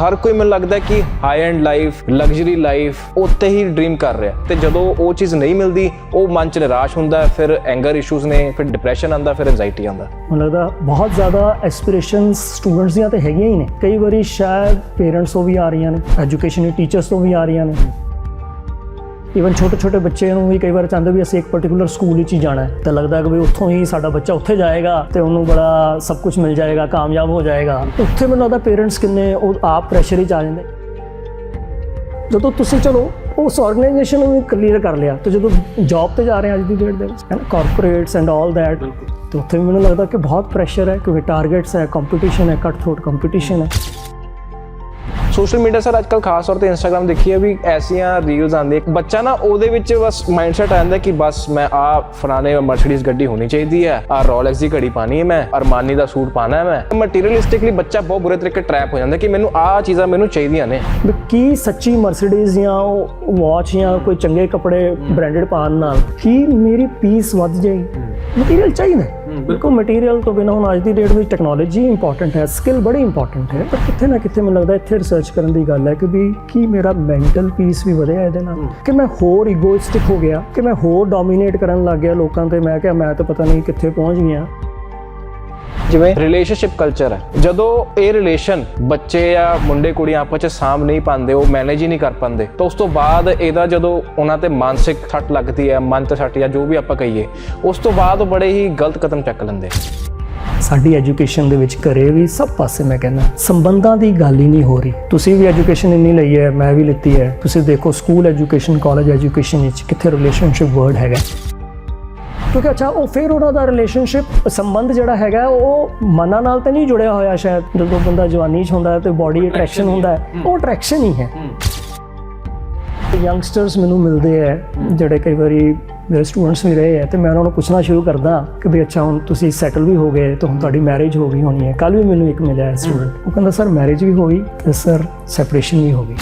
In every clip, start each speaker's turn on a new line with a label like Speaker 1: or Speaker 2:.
Speaker 1: ਹਰ ਕੋਈ ਮੈਨੂੰ ਲੱਗਦਾ ਕਿ high end life luxury life ਉੱਤੇ ਹੀ ਡ੍ਰੀਮ ਕਰ ਰਿਹਾ। ਤੇ ਜਦੋਂ ਉਹ ਚੀਜ਼ ਨਹੀਂ ਮਿਲਦੀ, ਉਹ ਮਨ ਚ ਨਿਰਾਸ਼ ਹੁੰਦਾ, ਫਿਰ ਐਂਗਰ ਇਸ਼ੂਜ਼ ਨੇ, ਫਿਰ ਡਿਪਰੈਸ਼ਨ ਆਉਂਦਾ, ਫਿਰ ਐਂਜ਼ਾਈਟੀ ਆਉਂਦਾ।
Speaker 2: ਮੈਨੂੰ ਲੱਗਦਾ ਬਹੁਤ ਜ਼ਿਆਦਾ ਐਸਪੀਰੇਸ਼ਨਸ ਸਟੂਡੈਂਟਸ ਦੀਆਂ ਤੇ ਹੈਗੀਆਂ ਹੀ ਨੇ। ਕਈ ਵਾਰੀ ਸ਼ਾਇਦ ਪੇਰੈਂਟਸ ਤੋਂ ਵੀ ਆ ਰਹੀਆਂ ਨੇ ਐਜੂਕੇਸ਼ਨ ਟੀਚਰਸ ਤੋਂ ਵੀ ਆ ਰਹੀਆਂ ਨੇ। ਇਵਨ ਛੋਟੇ ਛੋਟੇ ਬੱਚੇ ਨੂੰ ਵੀ ਕਈ ਵਾਰ ਚਾਹੁੰਦੇ ਵੀ ਅਸੀਂ ਇੱਕ ਪਾਰਟਿਕੂਲਰ ਸਕੂਲ ਵਿੱਚ ਹੀ ਜਾਣਾ ਹੈ। ਤਾਂ ਲੱਗਦਾ ਕਿ ਵੀ ਉੱਥੋਂ ਹੀ ਸਾਡਾ ਬੱਚਾ ਉੱਥੇ ਜਾਏਗਾ ਤੇ ਉਹਨੂੰ ਬੜਾ ਸਭ ਕੁਝ ਮਿਲ ਜਾਏਗਾ ਕਾਮਯਾਬ ਹੋ ਜਾਏਗਾ। ਉੱਥੇ ਮੈਨੂੰ ਲੱਗਦਾ ਪੇਰੈਂਟਸ ਕਿੰਨੇ ਉਹ ਆਪ ਪ੍ਰੈਸ਼ਰ ਵਿੱਚ ਆ ਜਾਂਦੇ। ਜਦੋਂ ਤੁਸੀਂ ਚਲੋ ਉਸ ਆਰਗੇਨਾਈਜੇਸ਼ਨ ਨੂੰ ਕਲੀਅਰ ਕਰ ਲਿਆ ਤੇ ਜਦੋਂ ਜੌਬ ਤੇ ਜਾ ਰਹੇ ਹਾਂ ਅੱਜ ਦੀ ਡੇਟ ਦੇ ਵਿੱਚ ਹੈ ਕਾਰਪੋਰੇਟਸ ਐਂਡ ਆਲ ਦੈਟ ਤੇ ਉੱਥੇ ਵੀ ਮੈਨੂੰ ਲੱਗਦਾ ਕਿ ਬਹੁਤ ਪ੍ਰੈਸ਼ਰ ਹੈ ਕਿਉਂਕਿ ਟਾਰਗੇਟਸ ਹੈ ਕੰਪੀਟੀਸ਼ਨ ਹੈ ਕੱਟ ਥਰੋਟ ਕੰਪੀਟੀਸ਼ਨ ਹੈ।
Speaker 1: ਸੋਸ਼ਲ ਮੀਡੀਆ ਸਰ ਅੱਜਕੱਲ ਖਾਸ ਤੌਰ ਤੇ ਇੰਸਟਾਗ੍ਰam ਦੇਖੀਏ ਵੀ ਐਸੀਆਂ ਰੀਲਸ ਆਉਂਦੀਆਂ। ਬੱਚਾ ਨਾ ਉਹਦੇ ਵਿੱਚ ਬਸ ਮਾਈਂਡਸੈਟ ਆ ਜਾਂਦਾ ਕਿ ਬਸ ਮੈਂ ਆ ਫਲਾਣੇ ਮਰਸੀਡੀਜ਼ ਗੱਡੀ ਹੋਣੀ ਚਾਹੀਦੀ ਹੈ ਆ ਰੋਲੈਕਸ ਦੀ ਘੜੀ ਪਾਣੀ ਹੈ ਮੈਂ ਅਰਮਾਨੀ ਦਾ ਸੂਟ ਪਾਣਾ ਹੈ ਮੈਂ। ਮਟੀਰੀਅਲਿਸਟਿਕਲੀ ਬੱਚਾ ਬਹੁਤ ਬੁਰੇ ਤਰੀਕੇ ਟਰੈਪ ਹੋ ਜਾਂਦਾ ਕਿ ਮੈਨੂੰ ਆ ਚੀਜ਼ਾਂ ਮੈਨੂੰ ਚਾਹੀਦੀਆਂ ਨੇ।
Speaker 2: ਕੀ ਸੱਚੀ ਮਰਸੀਡੀਜ਼ ਜਾਂ ਵਾਚ ਜਾਂ ਕੋਈ ਚੰਗੇ ਕੱਪੜੇ ਬ੍ਰਾਂਡਡ ਪਾਉਣ ਨਾਲ ਕੀ ਮੇਰੀ ਪੀਸ ਵੱਧ ਜਾਏਗੀ ਮਟੀਰੀਅਲ ਚਾਹੀਦਾ ਬਿਲਕੁਲ ਮਟੀਰੀਅਲ ਤੋਂ ਬਿਨਾਂ ਹੁਣ ਅੱਜ ਦੀ ਡੇਟ ਵਿੱਚ ਟੈਕਨੋਲੋਜੀ ਇੰਪੋਰਟੈਂਟ ਹੈ ਸਕਿੱਲ ਬੜੀ ਇੰਪੋਰਟੈਂਟ ਹੈ। ਪਰ ਕਿੱਥੇ ਨਾ ਕਿੱਥੇ ਮੈਨੂੰ ਲੱਗਦਾ ਇੱਥੇ ਰਿਸਰਚ ਕਰਨ ਦੀ ਗੱਲ ਹੈ ਕਿ ਵੀ ਕੀ ਮੇਰਾ ਮੈਂਟਲ ਪੀਸ ਵੀ ਵਧਿਆ ਇਹਦੇ ਨਾਲ। ਕਿ ਮੈਂ ਹੋਰ ਇਗੋਇਸਟਿਕ ਹੋ ਗਿਆ ਕਿ ਮੈਂ ਹੋਰ ਡੋਮੀਨੇਟ ਕਰਨ ਲੱਗ ਗਿਆ ਲੋਕਾਂ ਤੇ। ਮੈਂ ਕਿਹਾ ਮੈਂ ਤਾਂ ਪਤਾ ਨਹੀਂ ਕਿੱਥੇ ਪਹੁੰਚ ਗਿਆ
Speaker 1: ਜਿਵੇਂ ਰਿਲੇਸ਼ਨਸ਼ਿਪ ਕਲਚਰ ਹੈ। ਜਦੋਂ ਇਹ ਰਿਲੇਸ਼ਨ ਬੱਚੇ ਜਾਂ ਮੁੰਡੇ ਕੁੜੀਆਂ ਆਪਸ ਵਿੱਚ ਸਾਂਭ ਨਹੀਂ ਪਾਉਂਦੇ ਉਹ ਮੈਨੇਜ ਹੀ ਨਹੀਂ ਕਰ ਪਾਉਂਦੇ ਤਾਂ ਉਸ ਤੋਂ ਬਾਅਦ ਇਹਦਾ ਜਦੋਂ ਉਹਨਾਂ ਤੇ ਮਾਨਸਿਕ ਸੱਟ ਲੱਗਦੀ ਹੈ ਮਨ ਤੇ ਸੱਟ ਜਾਂ ਜੋ ਵੀ ਆਪਾਂ ਕਹੀਏ ਉਸ ਤੋਂ ਬਾਅਦ ਉਹ ਬੜੇ ਹੀ ਗਲਤ ਕਦਮ ਚੱਕ ਲੈਂਦੇ।
Speaker 2: ਸਾਡੀ ਐਜੂਕੇਸ਼ਨ ਦੇ ਵਿੱਚ ਘਰੇ ਵੀ ਸਭ ਪਾਸੇ ਮੈਂ ਕਹਿੰਦਾ ਸੰਬੰਧਾਂ ਦੀ ਗੱਲ ਹੀ ਨਹੀਂ ਹੋ ਰਹੀ। ਤੁਸੀਂ ਵੀ ਐਜੂਕੇਸ਼ਨ ਇੰਨੀ ਲਈ ਹੈ ਮੈਂ ਵੀ ਲਿੱਤੀ ਹੈ। ਤੁਸੀਂ ਦੇਖੋ ਸਕੂਲ ਐਜੂਕੇਸ਼ਨ ਕਾਲਜ ਐਜੂਕੇਸ਼ਨ ਵਿੱਚ ਕਿੱਥੇ ਰਿਲੇਸ਼ਨਸ਼ਿਪ ਵਰਡ ਹੈਗਾ। ਕਿਉਂਕਿ ਅੱਛਾ ਉਹ ਫਿਰ ਉਹਨਾਂ ਦਾ ਰਿਲੇਸ਼ਨਸ਼ਿਪ ਸੰਬੰਧ ਜਿਹੜਾ ਹੈਗਾ ਉਹ ਮਨਾਂ ਨਾਲ ਤਾਂ ਨਹੀਂ ਜੁੜਿਆ ਹੋਇਆ ਸ਼ਾਇਦ। ਜਦੋਂ ਬੰਦਾ ਜਵਾਨੀ 'ਚ ਹੁੰਦਾ ਹੈ ਤੇ ਬਾਡੀ ਅਟਰੈਕਸ਼ਨ ਹੁੰਦਾ ਹੈ ਉਹ ਅਟਰੈਕਸ਼ਨ ਹੀ ਹੈ। ਯੰਗਸਟਰਸ ਮੈਨੂੰ ਮਿਲਦੇ ਹੈ ਜਿਹੜੇ ਕਈ ਵਾਰੀ ਮੇਰੇ ਸਟੂਡੈਂਟਸ ਵੀ ਰਹੇ ਹੈ ਤੇ ਮੈਂ ਉਹਨਾਂ ਨੂੰ ਪੁੱਛਣਾ ਸ਼ੁਰੂ ਕਰਦਾ ਕਿ ਵੀ ਅੱਛਾ ਹੁਣ ਤੁਸੀਂ ਸੈਟਲ ਵੀ ਹੋ ਗਏ ਤੇ ਹੁਣ ਤੁਹਾਡੀ ਮੈਰਿਜ ਹੋ ਗਈ ਹੋਣੀ ਹੈ। ਕੱਲ ਵੀ ਮੈਨੂੰ ਇੱਕ ਮਿਲਿਆ ਸਟੂਡੈਂਟ ਉਹ ਕਹਿੰਦਾ ਸਰ ਮੈਰਿਜ ਵੀ ਹੋ ਗਈ ਤੇ ਸਰ ਸੈਪਰੇਸ਼ਨ ਵੀ ਹੋ ਗਈ।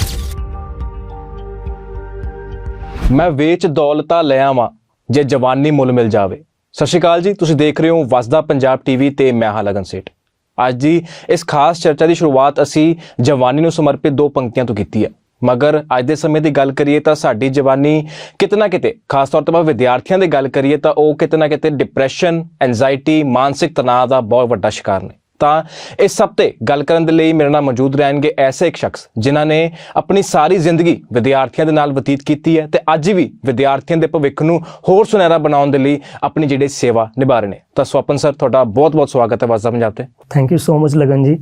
Speaker 1: ਮੈਂ ਵੇਚ ਦੌਲਤਾ ਲੈ ਆਵਾਂ। ਜੇ ਜਵਾਨੀ ਮੁੱਲ ਮਿਲ ਜਾਵੇ। ਸਤਿ ਸ਼੍ਰੀ ਅਕਾਲ ਜੀ, ਤੁਸੀਂ ਦੇਖ ਰਹੇ ਹੋ ਵਸਦਾ ਪੰਜਾਬ ਟੀਵੀ ਤੇ ਮੈਂ ਹਾਂ ਲਗਨ ਸੇਠ। ਅੱਜ ਦੀ ਇਸ ਖਾਸ ਚਰਚਾ ਦੀ ਸ਼ੁਰੂਆਤ ਅਸੀਂ ਜਵਾਨੀ ਨੂੰ ਸਮਰਪਿਤ ਦੋ ਪੰਕਤੀਆਂ ਤੋਂ ਕੀਤੀ ਹੈ। ਮਗਰ ਅੱਜ ਦੇ ਸਮੇਂ ਦੀ ਗੱਲ ਕਰੀਏ ਤਾਂ ਸਾਡੀ ਜਵਾਨੀ ਕਿਤਨਾ ਕਿਤੇ, ਖਾਸ ਤੌਰ ਤੇ ਆਪਾਂ ਵਿਦਿਆਰਥੀਆਂ ਦੀ ਗੱਲ ਕਰੀਏ ਤਾਂ ਉਹ ਕਿਤਨਾ ਕਿਤੇ ਡਿਪਰੈਸ਼ਨ ਐਂਜਾਇਟੀ ਮਾਨਸਿਕ ਤਣਾਅ ਦਾ ਬਹੁਤ ਵੱਡਾ ਸ਼ਿਕਾਰ ਨੇ। ਤਾਂ ਇਸ ਸਭ ਤੇ ਗੱਲ ਕਰਨ ਦੇ ਲਈ ਮੇਰੇ ਨਾਲ ਮੌਜੂਦ ਰਹਿਣਗੇ ਐਸੇ ਇੱਕ ਸ਼ਖਸ ਜਿਨ੍ਹਾਂ ਨੇ ਆਪਣੀ ਸਾਰੀ ਜ਼ਿੰਦਗੀ ਵਿਦਿਆਰਥੀਆਂ ਦੇ ਨਾਲ ਬਤੀਤ ਕੀਤੀ ਹੈ ਤੇ ਅੱਜ ਵੀ ਵਿਦਿਆਰਥੀਆਂ ਦੇ ਭਵਿੱਖ ਨੂੰ ਹੋਰ ਸੁਨਹਿਰਾ ਬਣਾਉਣ ਦੇ ਲਈ ਆਪਣੀ ਜਿਹੜੀ ਸੇਵਾ ਨਿਭਾ ਰਹੇ ਨੇ। ਤਾਂ ਸਵਪਨ ਸਰ ਤੁਹਾਡਾ ਬਹੁਤ-ਬਹੁਤ ਸਵਾਗਤ ਹੈ ਵਾਜ਼ਾ ਪੰਜਾਬ ਤੇ।
Speaker 2: ਥੈਂਕ ਯੂ ਸੋ ਮਚ ਲਗਨ ਜੀ।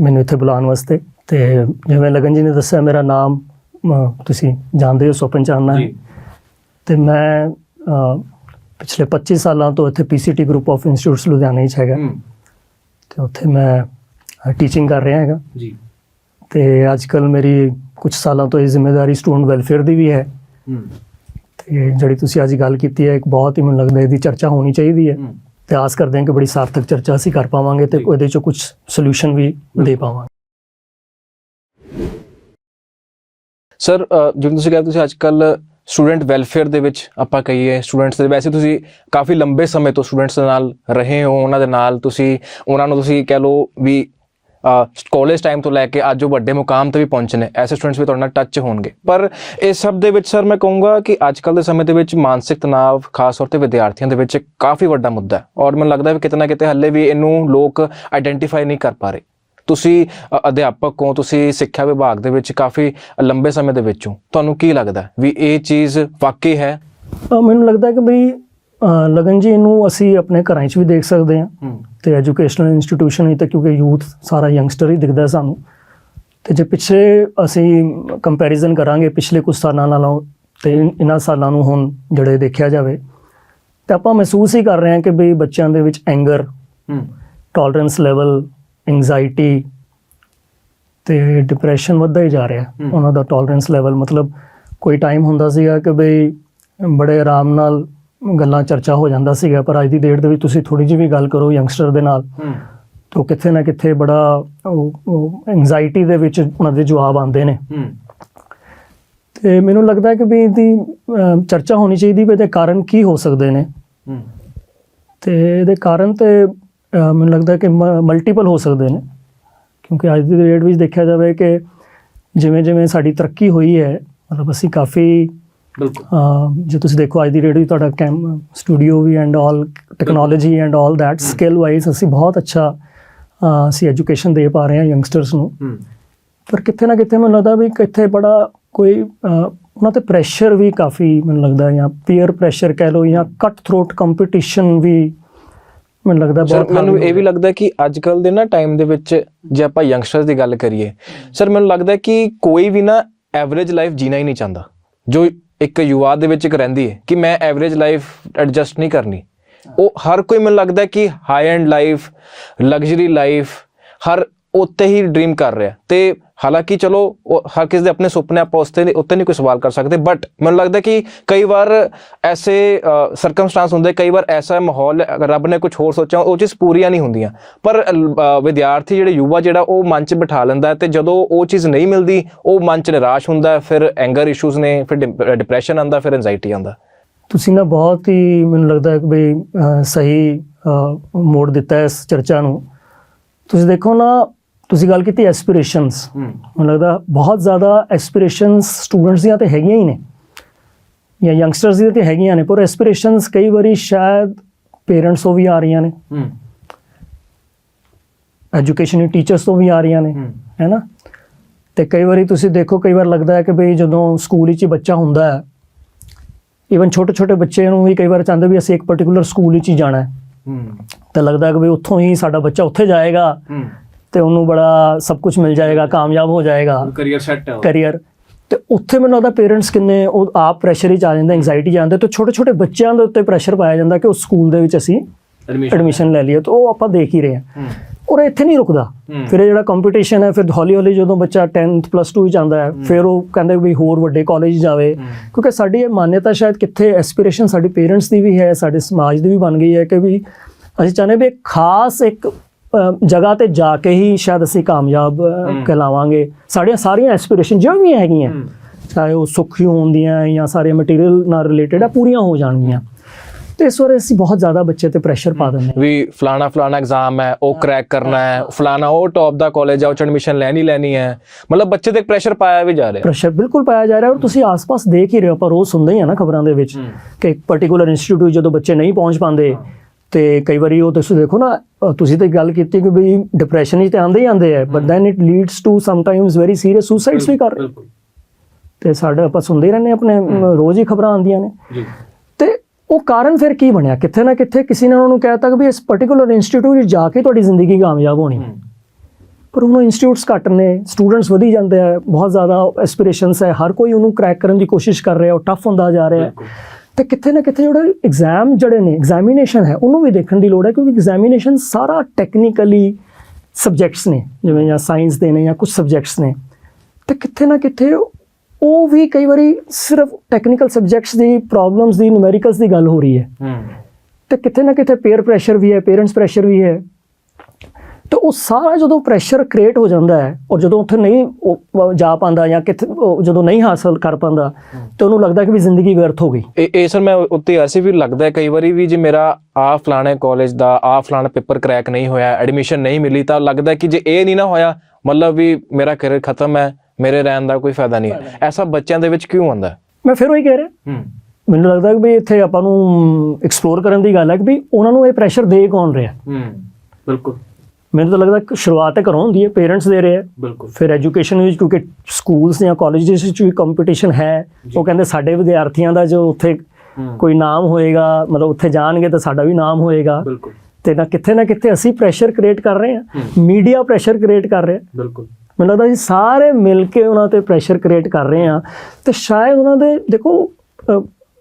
Speaker 2: ਮੈਨੂੰ ਇੱਥੇ ਬੁਲਾਉਣ ਵਾਸਤੇ ਤੇ ਜਿਵੇਂ ਲਗਨ ਜੀ ਨੇ ਦੱਸਿਆ ਮੇਰਾ ਨਾਮ ਤੁਸੀਂ ਜਾਣਦੇ ਹੋ ਸੋਪਨ ਚਾਨਣਾ ਹੈ। ਤੇ ਮੈਂ ਪਿਛਲੇ 25 ਸਾਲਾਂ ਤੋਂ ਇੱਥੇ PCT group of institutes Ludhiana 'ਚ ਹੈਗਾ। ਤੇ ਉੱਥੇ ਮੈਂ ਟੀਚਿੰਗ ਕਰ ਰਿਹਾ ਹੈਗਾ।
Speaker 1: ਜੀ।
Speaker 2: ਤੇ ਅੱਜ ਕੱਲ ਮੇਰੀ ਕੁਝ ਸਾਲਾਂ ਤੋਂ ਇਹ ਜ਼ਿੰਮੇਵਾਰੀ ਸਟੂਡੈਂਟ ਵੈਲਫੇਅਰ ਦੀ ਵੀ ਹੈ। ਤੇ ਜਿਹੜੀ ਤੁਸੀਂ ਅੱਜ ਗੱਲ ਕੀਤੀ ਹੈ ਇੱਕ ਬਹੁਤ ਹੀ ਮੈਨੂੰ ਲੱਗਦਾ ਇਹਦੀ ਚਰਚਾ ਹੋਣੀ ਚਾਹੀਦੀ ਹੈ। ਤੇ ਆਸ ਕਰਦੇ ਹਾਂ ਕਿ ਬੜੀ ਸਾਰਥਕ ਚਰਚਾ ਅਸੀਂ ਕਰ ਪਾਵਾਂਗੇ ਤੇ ਉਹਦੇ ਚੋਂ ਕੁਝ ਸੋਲੂਸ਼ਨ ਵੀ ਦੇ ਪਾਵਾਂਗੇ।
Speaker 1: ਸਰ ਜਿਵੇਂ ਤੁਸੀਂ ਕਹਿੰਦੇ ਤੁਸੀਂ ਅੱਜ ਕੱਲ ਸਟੂਡੈਂਟ ਵੈਲਫੇਅਰ ਦੇ ਵਿੱਚ ਆਪਾਂ ਕਹੀਏ ਸਟੂਡੈਂਟਸ ਦੇ, ਵੈਸੇ ਤੁਸੀਂ ਕਾਫੀ ਲੰਬੇ ਸਮੇਂ ਤੋਂ ਸਟੂਡੈਂਟਸ ਦੇ ਨਾਲ ਰਹੇ ਹੋ, ਉਹਨਾਂ ਦੇ ਨਾਲ ਤੁਸੀਂ, ਉਹਨਾਂ ਨੂੰ ਤੁਸੀਂ ਕਹਿ ਲਓ ਵੀ ਕਾਲਜ ਟਾਈਮ ਤੋਂ ਲੈ ਕੇ ਅੱਜ ਉਹ ਵੱਡੇ ਮੁਕਾਮ ਤੇ ਵੀ ਪਹੁੰਚੇ ਨੇ, ਐਸੇ ਸਟੂਡੈਂਟਸ ਵੀ ਤੁਹਾਡੇ ਨਾਲ ਟੱਚ ਹੋਣਗੇ। ਪਰ ਇਸ ਸਭ ਦੇ ਵਿੱਚ ਸਰ ਮੈਂ ਕਹੂੰਗਾ ਕਿ ਅੱਜ ਕੱਲ ਦੇ ਸਮੇਂ ਦੇ ਵਿੱਚ ਮਾਨਸਿਕ ਤਣਾਅ ਖਾਸ ਤੌਰ ਤੇ ਵਿਦਿਆਰਥੀਆਂ ਦੇ ਵਿੱਚ ਕਾਫੀ ਵੱਡਾ ਮੁੱਦਾ ਹੈ। ਔਰ ਮੈਨੂੰ ਲੱਗਦਾ ਹੈ ਵੀ ਕਿਤੇ ਨਾ ਕਿਤੇ ਹੱਲੇ ਵੀ ਇਹਨੂੰ ਲੋਕ ਆਇਡੈਂਟੀਫਾਈ ਨਹੀਂ ਕਰ ਪਾ ਰਹੇ। ਤੁਸੀਂ ਅਧਿਆਪਕ ਹੋ ਤੁਸੀਂ ਸਿੱਖਿਆ ਵਿਭਾਗ ਦੇ ਵਿੱਚ ਕਾਫੀ ਲੰਬੇ ਸਮੇਂ ਦੇ ਵਿੱਚ ਹੋ। ਤੁਹਾਨੂੰ ਕੀ ਲੱਗਦਾ ਵੀ ਇਹ ਚੀਜ਼ ਵਾਕਈ ਹੈ?
Speaker 2: ਮੈਨੂੰ ਲੱਗਦਾ ਕਿ ਬਈ ਲਗਨ ਜੀ ਇਹਨੂੰ ਅਸੀਂ ਆਪਣੇ ਘਰਾਂ 'ਚ ਵੀ ਦੇਖ ਸਕਦੇ ਹਾਂ। ਤੇ ਐਜੂਕੇਸ਼ਨਲ ਇੰਸਟੀਟਿਊਸ਼ਨ ਹੀ ਤਾਂ ਕਿਉਂਕਿ ਯੂਥ ਸਾਰਾ ਯੰਗਸਟਰ ਹੀ ਦਿਖਦਾ ਸਾਨੂੰ। ਤੇ ਜੇ ਪਿਛਲੇ ਅਸੀਂ ਕੰਪੈਰੀਜ਼ਨ ਕਰਾਂਗੇ ਪਿਛਲੇ ਕੁਝ ਸਾਲਾਂ ਨਾਲੋਂ ਤੇ ਇਹਨਾਂ ਸਾਲਾਂ ਨੂੰ ਹੁਣ ਜਿਹੜੇ ਦੇਖਿਆ ਜਾਵੇ ਤੇ ਆਪਾਂ ਮਹਿਸੂਸ ਹੀ ਕਰ ਰਹੇ ਹਾਂ ਕਿ ਬਈ ਬੱਚਿਆਂ ਦੇ ਵਿੱਚ ਐਂਗਰ ਟੋਲਰੈਂਸ ਲੈਵਲ ਐਂਜ਼ਾਈਟੀ ਤੇ ਡਿਪਰੈਸ਼ਨ ਵੱਧਦਾ ਹੀ ਜਾ ਰਿਹਾ। ਉਹਨਾਂ ਦਾ ਟੋਲਰੈਂਸ ਲੈਵਲ ਮਤਲਬ ਕੋਈ ਟਾਈਮ ਹੁੰਦਾ ਸੀਗਾ ਕਿ ਬਈ ਬੜੇ ਆਰਾਮ ਨਾਲ ਗੱਲਾਂ ਚਰਚਾ ਹੋ ਜਾਂਦਾ ਸੀਗਾ ਪਰ ਅੱਜ ਦੀ ਡੇਟ ਦੇ ਵਿੱਚ ਤੁਸੀਂ ਥੋੜੀ ਜਿਹੀ ਵੀ ਗੱਲ ਕਰੋ ਯੰਗਸਟਰ ਦੇ ਨਾਲ ਤਾਂ ਕਿੱਥੇ ਨਾ ਕਿੱਥੇ ਬੜਾ ਐਂਜ਼ਾਈਟੀ ਦੇ ਵਿੱਚ ਉਹਨਾਂ ਦੇ ਜਵਾਬ ਆਉਂਦੇ ਨੇ। ਤੇ ਮੈਨੂੰ ਲੱਗਦਾ ਹੈ ਕਿ ਵੀ ਇਹਦੀ ਚਰਚਾ ਹੋਣੀ ਚਾਹੀਦੀ ਵੀ ਇਹਦੇ ਕਾਰਨ ਕੀ ਹੋ ਸਕਦੇ ਨੇ। ਤੇ ਇਹਦੇ ਕਾਰਨ ਤੇ ਮੈਨੂੰ ਲੱਗਦਾ ਕਿ ਮਲਟੀਪਲ ਹੋ ਸਕਦੇ ਨੇ। ਕਿਉਂਕਿ ਅੱਜ ਦੀ ਡੇਟ ਵਿੱਚ ਦੇਖਿਆ ਜਾਵੇ ਕਿ ਜਿਵੇਂ ਜਿਵੇਂ ਸਾਡੀ ਤਰੱਕੀ ਹੋਈ ਹੈ ਮਤਲਬ ਅਸੀਂ ਕਾਫੀ
Speaker 1: ਬਿਲਕੁਲ।
Speaker 2: ਜੇ ਤੁਸੀਂ ਦੇਖੋ ਅੱਜ ਦੀ ਡੇਟ ਵਿੱਚ ਤੁਹਾਡਾ cam studio we and all technology and all that skill wise ਅਸੀਂ ਬਹੁਤ ਅੱਛਾ ਅਸੀਂ ਐਜੂਕੇਸ਼ਨ ਦੇ ਪਾ ਰਹੇ ਹਾਂ ਯੰਗਸਟਰਸ ਨੂੰ। ਪਰ ਕਿਤੇ ਨਾ ਕਿਤੇ ਮੈਨੂੰ ਲੱਗਦਾ ਵੀ ਕਿੱਥੇ ਬੜਾ ਕੋਈ ਉਹਨਾਂ ਤੇ ਪ੍ਰੈਸ਼ਰ ਵੀ ਕਾਫੀ ਮੈਨੂੰ ਲੱਗਦਾ ਜਾਂ ਪੀਅਰ ਪ੍ਰੈਸ਼ਰ ਕਹਿ ਲਓ ਜਾਂ ਕੱਟ ਥਰੋਟ ਕੰਪੀਟੀਸ਼ਨ ਵੀ ਮੈਨੂੰ ਲੱਗਦਾ ਬਹੁਤ
Speaker 1: ਮੈਨੂੰ ਇਹ ਵੀ ਲੱਗਦਾ ਕਿ ਅੱਜ ਕੱਲ ਦੇ ਨਾ ਟਾਈਮ ਦੇ ਵਿੱਚ ਜੇ ਆਪਾਂ ਯੰਗਸਟਰਸ ਦੀ ਗੱਲ ਕਰੀਏ ਸਰ ਮੈਨੂੰ ਲੱਗਦਾ ਕਿ ਕੋਈ ਵੀ ਨਾ ਐਵਰੇਜ ਲਾਈਫ ਜੀਣਾ ਹੀ ਨਹੀਂ ਚਾਹੁੰਦਾ। ਜੋ ਇੱਕ ਯੁਵਾ ਦੇ ਵਿੱਚ ਇੱਕ ਰਹਿੰਦੀ ਹੈ ਕਿ ਮੈਂ ਐਵਰੇਜ ਲਾਈਫ ਐਡਜਸਟ ਨਹੀਂ ਕਰਨੀ। ਉਹ ਹਰ ਕੋਈ ਮੈਨੂੰ ਲੱਗਦਾ ਕਿ high end life luxury life ਹਰ ਉੱਤੇ ਹੀ ਡ੍ਰੀਮ ਕਰ ਰਿਹਾ। ਤੇ ਹਾਲਾਂਕਿ ਚਲੋ ਉਹ ਹਰ ਕਿਸੇ ਦੇ ਆਪਣੇ ਸੁਪਨੇ ਆਪਾਂ ਉਸ ਤੇ ਉੱਤੇ ਨਹੀਂ ਕੋਈ ਸਵਾਲ ਕਰ ਸਕਦੇ ਬਟ ਮੈਨੂੰ ਲੱਗਦਾ ਕਿ ਕਈ ਵਾਰ ਐਸੇ ਸਰਕਮਸਟੈਂਸ ਹੁੰਦੇ ਕਈ ਵਾਰ ਐਸਾ ਮਾਹੌਲ ਰੱਬ ਨੇ ਕੁਝ ਹੋਰ ਸੋਚਿਆ ਉਹ ਚੀਜ਼ ਪੂਰੀਆਂ ਨਹੀਂ ਹੁੰਦੀਆਂ। ਪਰ ਵਿਦਿਆਰਥੀ ਜਿਹੜੇ ਯੁਵਾ ਜਿਹੜਾ ਉਹ ਮਨ 'ਚ ਬਿਠਾ ਲੈਂਦਾ ਹੈ ਤੇ ਜਦੋਂ ਉਹ ਚੀਜ਼ ਨਹੀਂ ਮਿਲਦੀ ਉਹ ਮਨ 'ਚ ਨਿਰਾਸ਼ ਹੁੰਦਾ ਫਿਰ ਐਂਗਰ ਇਸ਼ੂਜ਼ ਨੇ ਫਿਰ ਡਿਪਰੈਸ਼ਨ ਆਉਂਦਾ ਫਿਰ ਐਂਜ਼ਾਈਟੀ ਆਉਂਦਾ।
Speaker 2: ਤੁਸੀਂ ਨਾ ਬਹੁਤ ਹੀ ਮੈਨੂੰ ਲੱਗਦਾ ਹੈ ਕਿ ਵੀ ਸਹੀ ਅਹ, ਮੋੜ ਦਿੱਤਾ ਇਸ ਚਰਚਾ ਨੂੰ। ਤੁਸੀਂ ਦੇਖੋ ਨਾ ਤੁਸੀਂ ਗੱਲ ਕੀਤੀ ਐਸਪੀਰੇਸ਼ਨਸ ਮੈਨੂੰ ਲੱਗਦਾ ਬਹੁਤ ਜ਼ਿਆਦਾ ਐਸਪੀਰੇਸ਼ਨਸ ਸਟੂਡੈਂਟਸ ਦੀਆਂ ਤੇ ਹੈਗੀਆਂ ਹੀ ਨੇ। ਜਾਂ ਯੰਗਸਟਰਸ ਦੀਆਂ ਤੇ ਹੈਗੀਆਂ ਨੇ ਪਰ ਐਸਪੀਰੇਸ਼ਨਸ ਕਈ ਵਾਰੀ ਸ਼ਾਇਦ ਪੇਰੈਂਟਸ ਤੋਂ ਵੀ ਆ ਰਹੀਆਂ ਨੇ। ਐਜੂਕੇਸ਼ਨ ਟੀਚਰਸ ਤੋਂ ਵੀ ਆ ਰਹੀਆਂ ਨੇ ਹੈ। ਨਾ ਤੇ ਕਈ ਵਾਰੀ ਤੁਸੀਂ ਦੇਖੋ ਕਈ ਵਾਰ ਲੱਗਦਾ ਹੈ ਕਿ ਬਈ ਜਦੋਂ ਸਕੂਲ ਵਿੱਚ ਬੱਚਾ ਹੁੰਦਾ ਹੈ ਇਵਨ ਛੋਟੇ ਛੋਟੇ ਬੱਚੇ ਨੂੰ ਵੀ ਕਈ ਵਾਰ ਚਾਹੁੰਦੇ ਵੀ ਅਸੀਂ ਇੱਕ ਪਾਰਟਿਕੂਲਰ ਸਕੂਲ ਵਿੱਚ ਹੀ ਜਾਣਾ ਹੈ। ਤਾਂ ਲੱਗਦਾ ਹੈ ਕਿ ਬਈ ਉੱਥੋਂ ਹੀ ਸਾਡਾ ਬੱਚਾ ਉੱਥੇ ਜਾਏਗਾ। ਤੇ ਉਹਨੂੰ ਬੜਾ ਸਭ ਕੁਝ ਮਿਲ ਜਾਏਗਾ ਕਾਮਯਾਬ ਹੋ ਜਾਏਗਾ।
Speaker 1: ਕਰੀਅਰ ਸੈੱਟ ਹੈ
Speaker 2: ਕੈਰੀਅਰ ਤੇ ਉੱਥੇ ਮੈਨੂੰ ਲੱਗਦਾ ਪੇਰੈਂਟਸ ਕਿੰਨੇ ਉਹ ਆਪ ਪ੍ਰੈਸ਼ਰ ਹੀ ਆ ਜਾਂਦਾ ਐਂਗਜ਼ਾਇਟੀ ਜਾਂਦੇ ਤੇ ਛੋਟੇ ਛੋਟੇ ਬੱਚਿਆਂ ਦੇ ਉੱਤੇ ਪ੍ਰੈਸ਼ਰ ਪਾਇਆ ਜਾਂਦਾ ਕਿ ਉਸ ਸਕੂਲ ਦੇ ਵਿੱਚ ਅਸੀਂ ਐਡਮਿਸ਼ਨ ਲੈ ਲਈਏ। ਤਾਂ ਉਹ ਆਪਾਂ ਦੇਖ ਹੀ ਰਹੇ ਹਾਂ। ਔਰ ਇੱਥੇ ਨਹੀਂ ਰੁਕਦਾ। ਫਿਰ ਇਹ ਜਿਹੜਾ ਕੰਪੀਟੀਸ਼ਨ ਹੈ ਫਿਰ ਹੌਲੀ ਹੌਲੀ ਜਦੋਂ ਬੱਚਾ 10th ਪਲੱਸ 2 ਵਿੱਚ ਆਉਂਦਾ ਹੈ ਫਿਰ ਉਹ ਕਹਿੰਦੇ ਵੀ ਹੋਰ ਵੱਡੇ ਕਾਲਜ ਜਾਵੇ। ਕਿਉਂਕਿ ਸਾਡੀ ਇਹ ਮਾਨਤਾ ਸ਼ਾਇਦ ਕਿੱਥੇ ਐਸਪੀਰੇਸ਼ਨ ਸਾਡੇ ਪੇਰੈਂਟਸ ਦੀ ਵੀ ਹੈ ਸਾਡੇ ਸਮਾਜ ਦੀ ਵੀ ਬਣ ਗਈ ਹੈ ਕਿ ਵੀ ਅਸੀਂ ਚਾਹੁੰਦੇ ਵੀ ਇੱਕ ਖਾਸ ਇੱਕ ਜਗ੍ਹਾ ਤੇ ਜਾ ਕੇ ਹੀ ਸ਼ਾਇਦ ਅਸੀਂ ਕਾਮਯਾਬ ਕਹਿਲਾਵਾਂਗੇ। ਸਾਡੀਆਂ ਸਾਰੀਆਂ ਐਸਪੀਰੇਸ਼ਨ ਜੋ ਵੀ ਹੈਗੀਆਂ ਚਾਹੇ ਉਹ ਸੁਖੀ ਹੋਣ ਦੀਆਂ ਜਾਂ ਸਾਰੇ ਮਟੀਰੀਅਲ ਨਾਲ ਰਿਲੇਟਡ ਆ ਪੂਰੀਆਂ ਹੋ ਜਾਣਗੀਆਂ। ਤੇ ਇਸ ਵਾਰ ਅਸੀਂ ਬਹੁਤ ਜ਼ਿਆਦਾ ਬੱਚੇ ਤੇ ਪ੍ਰੈਸ਼ਰ ਪਾ ਦਿੰਦੇ ਹਾਂ।
Speaker 1: ਵੀ ਫਲਾਣਾ ਫਲਾਣਾ ਐਗਜ਼ਾਮ ਹੈ ਉਹ ਕ੍ਰੈਕ ਕਰਨਾ ਹੈ ਫਲਾਣਾ ਉਹ ਟੌਪ ਦਾ ਕਾਲਜ ਆ ਉਹ ਚ ਐਡਮਿਸ਼ਨ ਲੈਣੀ ਲੈਣੀ ਹੈ। ਮਤਲਬ ਬੱਚੇ ਤੇ ਪ੍ਰੈਸ਼ਰ ਪਾਇਆ ਵੀ ਜਾ ਰਿਹਾ।
Speaker 2: ਪ੍ਰੈਸ਼ਰ ਬਿਲਕੁਲ ਪਾਇਆ ਜਾ ਰਿਹਾ ਔਰ ਤੁਸੀਂ ਆਸ-ਪਾਸ ਦੇਖ ਹੀ ਰਹੇ ਹੋ ਆਪਾਂ ਰੋਜ਼ ਸੁਣਦੇ ਹੀ ਆ ਨਾ ਖਬਰਾਂ ਦੇ ਵਿੱਚ ਕਿ ਇੱਕ ਪਾਰਟਿਕੂਲਰ ਇੰਸਟੀਚਿਊਟ ਜਦੋਂ ਬੱਚੇ ਨਹੀਂ ਪਹੁੰਚ ਪਾਉਂਦੇ ਤੇ ਕਈ ਵਾਰੀ ਉਹ ਤੁਸੀਂ ਦੇਖੋ ਨਾ ਤੁਸੀਂ ਤੇ ਗੱਲ ਕੀਤੀ ਕਿ ਵੀ ਡਿਪਰੈਸ਼ਨ ਹੀ ਤੇ ਆਉਂਦੇ ਹੀ ਆਉਂਦੇ ਆ but then it leads to sometimes very serious suicides ਵੀ ਕਰ ਤੇ ਸਾਡੇ ਆਪਾਂ ਸੁਣਦੇ ਹੀ ਰਹਿੰਦੇ ਆਪਣੇ ਰੋਜ਼ ਹੀ ਖਬਰਾਂ ਆਉਂਦੀਆਂ ਨੇ।
Speaker 1: ਜੀ।
Speaker 2: ਤੇ ਉਹ ਕਾਰਨ ਫਿਰ ਕੀ ਬਣਿਆ? ਕਿੱਥੇ ਨਾ ਕਿੱਥੇ ਕਿਸੇ ਨੇ ਉਹਨਾਂ ਨੂੰ ਕਹਿਤਾ ਕਿ ਵੀ ਇਸ ਪਾਰਟਿਕੂਲਰ ਇੰਸਟੀਚਿਊਟ ਵਿੱਚ ਜਾ ਕੇ ਤੁਹਾਡੀ ਜ਼ਿੰਦਗੀ ਕਾਮਯਾਬ ਹੋਣੀ। ਹੈ ਪਰ ਉਹਨੂੰ ਇੰਸਟੀਚਿਊਟਸ ਘੱਟ ਨੇ ਸਟੂਡੈਂਟਸ ਵਧੀ ਜਾਂਦੇ ਆ ਬਹੁਤ ਜ਼ਿਆਦਾ ਐਸਪੀਰੇਸ਼ਨਸ ਹੈ ਹਰ ਕੋਈ ਉਹਨੂੰ ਕ੍ਰੈਕ ਕਰਨ ਦੀ ਕੋਸ਼ਿਸ਼ ਕਰ ਰਿਹਾ ਉਹ ਟਫ ਹੁੰਦਾ ਜਾ ਰਿਹਾ। ਤੇ ਕਿੱਥੇ ਨਾ ਕਿੱਥੇ ਜਿਹੜਾ ਐਗਜ਼ਾਮ ਜਿਹੜੇ ਨੇ ਐਗਜ਼ਾਮੀਨੇਸ਼ਨ ਹੈ ਉਹਨੂੰ ਵੀ ਦੇਖਣ ਦੀ ਲੋੜ ਹੈ ਕਿਉਂਕਿ ਐਗਜ਼ਾਮੀਨੇਸ਼ਨ ਸਾਰਾ ਟੈਕਨੀਕਲੀ ਸਬਜੈਕਟਸ ਨੇ ਜਿਵੇਂ ਜਾਂ ਸਾਇੰਸ ਦੇ ਨੇ ਜਾਂ ਕੁਝ ਸਬਜੈਕਟਸ ਨੇ। ਤੇ ਕਿੱਥੇ ਨਾ ਕਿੱਥੇ ਉਹ ਵੀ ਕਈ ਵਾਰੀ ਸਿਰਫ ਟੈਕਨੀਕਲ ਸਬਜੈਕਟਸ ਦੀ ਪ੍ਰੋਬਲਮਸ ਦੀ ਨਿਊਮੈਰੀਕਲਸ ਦੀ ਗੱਲ ਹੋ ਰਹੀ ਹੈ। ਤੇ ਕਿਤੇ ਨਾ ਕਿਤੇ ਪੇਅਰ ਪ੍ਰੈਸ਼ਰ ਵੀ ਹੈ ਪੇਰੈਂਟਸ ਪ੍ਰੈਸ਼ਰ ਵੀ ਹੈ। ਤੇ ਉਹ ਸਾਰਾ ਜਦੋਂ ਪ੍ਰੈਸ਼ਰ ਕ੍ਰੀਏਟ ਹੋ ਜਾਂਦਾ ਹੈ ਔਰ ਜਦੋਂ ਉੱਥੇ ਨਹੀਂ ਜਾ ਪਾਉਂਦਾ ਜਾਂ ਉਹ ਜਦੋਂ ਨਹੀਂ ਹਾਸਲ ਕਰ ਪਾਉਂਦਾ ਤੇ ਉਹਨੂੰ ਲੱਗਦਾ ਕਿ ਵੀ ਜ਼ਿੰਦਗੀ ਵਿਅਰਥ ਹੋ ਗਈ।
Speaker 1: ਇਹ ਇਹ ਸਰ ਮੈਂ ਉੱਤੇ ਐਸੇ ਵੀ ਲੱਗਦਾ ਕਈ ਵਾਰੀ ਵੀ ਜੇ ਮੇਰਾ ਆ ਫਲਾਣੇ ਕਾਲਜ ਦਾ ਆ ਫਲਾਣਾ ਪੇਪਰ ਕ੍ਰੈਕ ਨਹੀਂ ਹੋਇਆ ਐਡਮਿਸ਼ਨ ਨਹੀਂ ਮਿਲੀ ਤਾਂ ਲੱਗਦਾ ਕਿ ਜੇ ਇਹ ਨਹੀਂ ਨਾ ਹੋਇਆ ਮਤਲਬ ਵੀ ਮੇਰਾ ਕੈਰੀਅਰ ਖਤਮ ਹੈ ਮੇਰੇ ਰਹਿਣ ਦਾ ਕੋਈ ਫਾਇਦਾ ਨਹੀਂ ਹੈ। ਐਸਾ ਬੱਚਿਆਂ ਦੇ ਵਿੱਚ ਕਿਉਂ ਹੈ?
Speaker 2: ਮੈਂ ਫਿਰ ਉਹੀ ਕਹਿ ਰਿਹਾ। ਮੈਨੂੰ ਲੱਗਦਾ ਕਿ ਵੀ ਇੱਥੇ ਆਪਾਂ ਨੂੰ ਐਕਸਪਲੋਰ ਕਰਨ ਦੀ ਗੱਲ ਹੈ ਕਿ ਵੀ ਉਹਨਾਂ ਨੂੰ ਇਹ ਪ੍ਰੈਸ਼ਰ ਦੇ ਕੌਣ ਰਿਹਾ।
Speaker 1: ਹੂੰ ਬਿਲਕੁਲ।
Speaker 2: ਮੈਨੂੰ ਤਾਂ ਲੱਗਦਾ ਕਿ ਸ਼ੁਰੂਆਤ ਤੇ ਘਰੋਂ ਹੁੰਦੀ ਹੈ ਪੇਰੈਂਟਸ ਦੇ ਰਹੇ ਹੈ
Speaker 1: ਬਿਲਕੁਲ।
Speaker 2: ਫਿਰ ਐਜੂਕੇਸ਼ਨ ਵਿੱਚ ਕਿਉਂਕਿ ਸਕੂਲਸ ਜਾਂ ਕਾਲਜਸ ਵਿੱਚ ਵੀ ਕੰਪੀਟੀਸ਼ਨ ਹੈ ਉਹ ਕਹਿੰਦੇ ਸਾਡੇ ਵਿਦਿਆਰਥੀਆਂ ਦਾ ਜੋ ਉੱਥੇ ਕੋਈ ਨਾਮ ਹੋਏਗਾ ਮਤਲਬ ਉੱਥੇ ਜਾਣਗੇ ਤਾਂ ਸਾਡਾ ਵੀ ਨਾਮ ਹੋਏਗਾ।
Speaker 1: ਬਿਲਕੁਲ।
Speaker 2: ਤੇ ਨਾ ਕਿੱਥੇ ਨਾ ਕਿੱਥੇ ਅਸੀਂ ਪ੍ਰੈਸ਼ਰ ਕ੍ਰੀਏਟ ਕਰ ਰਹੇ ਹਾਂ ਮੀਡੀਆ ਪ੍ਰੈਸ਼ਰ ਕ੍ਰੀਏਟ ਕਰ ਰਿਹਾ।
Speaker 1: ਬਿਲਕੁਲ।
Speaker 2: ਮੈਨੂੰ ਲੱਗਦਾ ਅਸੀਂ ਸਾਰੇ ਮਿਲ ਕੇ ਉਹਨਾਂ ਤੇ ਪ੍ਰੈਸ਼ਰ ਕ੍ਰੀਏਟ ਕਰ ਰਹੇ ਹਾਂ। ਤੇ ਸ਼ਾਇਦ ਉਹਨਾਂ ਦੇ ਦੇਖੋ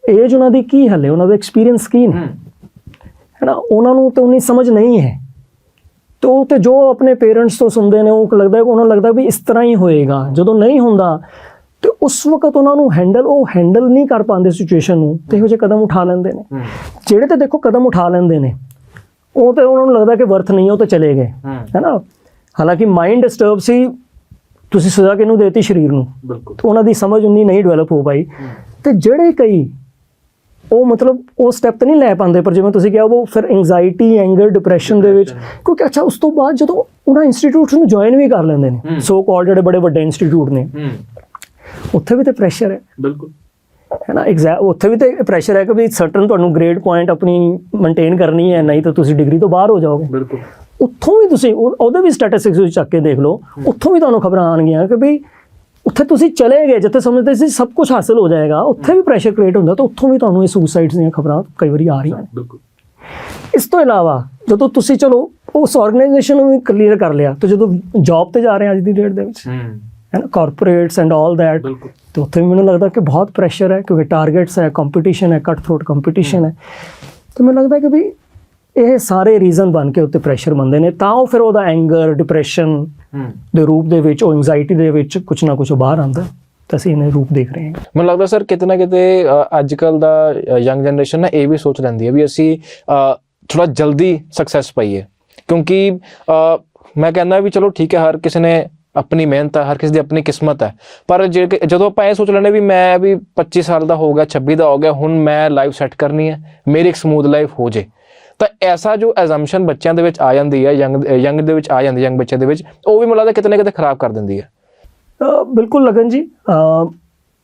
Speaker 2: ਏਜ ਉਹਨਾਂ ਦੀ ਕੀ ਹਲੇ ਉਹਨਾਂ ਦਾ ਐਕਸਪੀਰੀਅੰਸ ਕੀ ਨੇ? ਹੈ। ਨਾ ਉਹਨਾਂ ਨੂੰ ਤੇ ਉਨੀ ਸਮਝ ਨਹੀਂ ਹੈ। ਤੇ ਉਹ ਤੇ ਜੋ ਆਪਣੇ ਪੇਰੈਂਟਸ ਤੋਂ ਸੁਣਦੇ ਨੇ ਉਹ ਲੱਗਦਾ ਉਹਨਾਂ ਨੂੰ ਲੱਗਦਾ ਵੀ ਇਸ ਤਰ੍ਹਾਂ ਹੀ ਹੋਏਗਾ। ਜਦੋਂ ਨਹੀਂ ਹੁੰਦਾ ਤੇ ਉਸ ਵਕਤ ਉਹਨਾਂ ਨੂੰ ਹੈਂਡਲ ਉਹ ਹੈਂਡਲ ਨਹੀਂ ਕਰ ਪਾਉਂਦੇ ਸਿਚੁਏਸ਼ਨ ਨੂੰ ਤੇ ਇਹੋ ਜਿਹੇ ਕਦਮ ਉਠਾ ਲੈਂਦੇ ਨੇ। ਜਿਹੜੇ ਤੇ ਦੇਖੋ ਕਦਮ ਉਠਾ ਲੈਂਦੇ ਨੇ ਉਹ ਤੇ ਉਹਨਾਂ ਨੂੰ ਲੱਗਦਾ ਕਿ ਵਰਥ ਨਹੀਂ ਉਹ ਤੇ ਚਲੇ ਗਏ। ਹੈ। ਨਾ? ਹਾਲਾਂਕਿ ਮਾਈਂਡ ਡਿਸਟਰਬ ਸੀ ਤੁਸੀਂ ਸਜ਼ਾ ਕਿਹਨੂੰ ਦੇਤੀ ਸਰੀਰ ਨੂੰ?
Speaker 1: ਬਿਲਕੁਲ।
Speaker 2: ਉਹਨਾਂ ਦੀ ਸਮਝ ਉਨੀ ਨਹੀਂ ਡਿਵੈਲਪ ਹੋ ਪਾਈ। ਤੇ ਜਿਹੜੇ ਕਈ ਉਹ ਮਤਲਬ ਉਹ ਸਟੈਪ ਤੇ ਨਹੀਂ ਲੈ ਪਾਉਂਦੇ ਪਰ ਜਿਵੇਂ ਤੁਸੀਂ ਕਿਹਾ ਉਹ ਫਿਰ ਐਂਜ਼ਾਈਟੀ ਐਂਗਰ ਡਿਪਰੈਸ਼ਨ ਦੇ ਵਿੱਚ ਕਿਉਂਕਿ ਅੱਛਾ ਉਸ ਤੋਂ ਬਾਅਦ ਜਦੋਂ ਉਹਨਾਂ ਇੰਸਟੀਚਿਊਟਸ ਨੂੰ ਜੁਆਇਨ ਵੀ ਕਰ ਲੈਂਦੇ ਨੇ ਸੋ ਕਾਲ ਜਿਹੜੇ ਬੜੇ ਵੱਡੇ ਇੰਸਟੀਚਿਊਟ ਨੇ ਉੱਥੇ ਵੀ ਤੇ ਪ੍ਰੈਸ਼ਰ ਹੈ।
Speaker 1: ਬਿਲਕੁਲ।
Speaker 2: ਹੈ ਨਾ ਐਗਜ਼ੈਮ ਉੱਥੇ ਵੀ ਤੇ ਪ੍ਰੈਸ਼ਰ ਹੈ ਕਿ ਵੀ ਸਰਟਨ ਤੁਹਾਨੂੰ ਗ੍ਰੇਡ ਪੁਆਇੰਟ ਆਪਣੀ ਮੇਨਟੇਨ ਕਰਨੀ ਹੈ ਨਹੀਂ ਤਾਂ ਤੁਸੀਂ ਡਿਗਰੀ ਤੋਂ ਬਾਹਰ ਹੋ ਜਾਓਗੇ।
Speaker 1: ਬਿਲਕੁਲ।
Speaker 2: ਉੱਥੋਂ ਵੀ ਤੁਸੀਂ ਉਹ- ਉਹਦੇ ਵੀ ਸਟੈਟਿਸਟਿਕਸ ਵਿੱਚ ਚੱਕ ਕੇ ਦੇਖ ਲਓ ਉੱਥੋਂ ਵੀ ਤੁਹਾਨੂੰ ਖਬਰਾਂ ਆਣਗੀਆਂ ਕਿ ਵੀ ਉੱਥੇ ਤੁਸੀਂ ਚਲੇ ਗਏ ਜਿੱਥੇ ਸਮਝਦੇ ਸੀ ਸਭ ਕੁਝ ਹਾਸਲ ਹੋ ਜਾਏਗਾ ਉੱਥੇ ਵੀ ਪ੍ਰੈਸ਼ਰ ਕ੍ਰੀਏਟ ਹੁੰਦਾ ਤਾਂ ਉੱਥੋਂ ਵੀ ਤੁਹਾਨੂੰ ਇਹ ਸੁਸਾਈਡਸ ਦੀਆਂ ਖਬਰਾਂ ਕਈ ਵਾਰੀ ਆ ਰਹੀਆਂ
Speaker 1: ਬਿਲਕੁਲ।
Speaker 2: ਇਸ ਤੋਂ ਇਲਾਵਾ ਜਦੋਂ ਤੁਸੀਂ ਚਲੋ ਉਸ ਆਰਗੇਨਾਈਜੇਸ਼ਨ ਨੂੰ ਵੀ ਕਲੀਅਰ ਕਰ ਲਿਆ ਤੇ ਜਦੋਂ ਜੌਬ ਤੇ ਜਾ ਰਹੇ ਹਾਂ ਅੱਜ ਦੀ ਡੇਟ ਦੇ ਵਿੱਚ
Speaker 1: ਹੂੰ।
Speaker 2: ਨਾ ਕਾਰਪੋਰੇਟਸ ਐਂਡ ਆਲ ਦੈਟ ਤੇ ਉੱਥੇ ਵੀ ਮੈਨੂੰ ਲੱਗਦਾ ਕਿ ਬਹੁਤ ਪ੍ਰੈਸ਼ਰ ਹੈ ਕਿਉਂਕਿ ਟਾਰਗੇਟਸ ਹੈ ਕੰਪੀਟੀਸ਼ਨ ਹੈ ਕੱਟ ਥਰੋਟ ਕੰਪੀਟੀਸ਼ਨ ਹੈ। ਤੇ ਮੈਨੂੰ ਲੱਗਦਾ ਕਿ ਵੀ ਇਹ ਸਾਰੇ ਰੀਜ਼ਨ ਬਣ ਕੇ ਉੱਤੇ ਪ੍ਰੈਸ਼ਰ ਬੰਦੇ ਨੇ। ਤਾਂ ਉਹ ਫਿਰ ਉਹਦਾ ਐਂਗਰ ਡਿਪਰੈਸ਼ਨ ਦੇ ਰੂਪ ਦੇ ਵਿੱਚ ਉਹ ਐਂਜ਼ਾਈਟੀ ਦੇ ਵਿੱਚ ਕੁਝ ਨਾ ਕੁਝ ਬਾਹਰ ਆਉਂਦਾ ਤਾਂ ਅਸੀਂ ਇਹਨੇ ਰੂਪ ਦੇਖ ਰਹੇ ਹਾਂ।
Speaker 1: ਮੈਨੂੰ ਲੱਗਦਾ ਸਰ ਕਿਤੇ ਨਾ ਕਿਤੇ ਅੱਜ ਕੱਲ ਦਾ ਯੰਗ ਜਨਰੇਸ਼ਨ ਨਾ ਇਹ ਵੀ ਸੋਚ ਲੈਂਦੀ ਹੈ ਵੀ ਅਸੀਂ ਥੋੜਾ ਜਲਦੀ ਸਕਸੈਸ ਪਾਈਏ। ਕਿਉਂਕਿ ਮੈਂ ਕਹਿੰਦਾ ਵੀ ਚਲੋ ਠੀਕ ਹੈ ਹਰ ਕਿਸੇ ਨੇ ਆਪਣੀ ਮਿਹਨਤ ਹੈ ਹਰ ਕਿਸੇ ਦੀ ਆਪਣੀ ਕਿਸਮਤ ਹੈ। ਪਰ ਜਦੋਂ ਆਪਾਂ ਇਹ ਸੋਚ ਲੈਂਦੇ ਵੀ ਮੈਂ ਵੀ 25 ਸਾਲ ਦਾ ਹੋ ਗਿਆ 26 ਦਾ ਹੋ ਗਿਆ ਹੁਣ ਮੈਂ ਲਾਈਫ ਸੈੱਟ ਕਰਨੀ ਹੈ ਮੇਰੀ ਇੱਕ ਸਮੂਥ ਲਾਈਫ ਹੋ ਜੇ। ਤਾਂ ਐਸਾ ਜੋ ਐਜ਼ੰਪਸ਼ਨ ਬੱਚਿਆਂ ਦੇ ਵਿੱਚ ਆ ਜਾਂਦੀ ਹੈ ਯੰਗ ਯੰਗ ਦੇ ਵਿੱਚ ਆ ਜਾਂਦੀ ਯੰਗ ਬੱਚਿਆਂ ਦੇ ਵਿੱਚ ਉਹ ਵੀ ਮੈਨੂੰ ਲੱਗਦਾ ਕਿਤੇ ਨਾ ਕਿਤੇ ਖਰਾਬ ਕਰ ਦਿੰਦੀ ਹੈ।
Speaker 2: ਬਿਲਕੁਲ ਲਗਨ ਜੀ।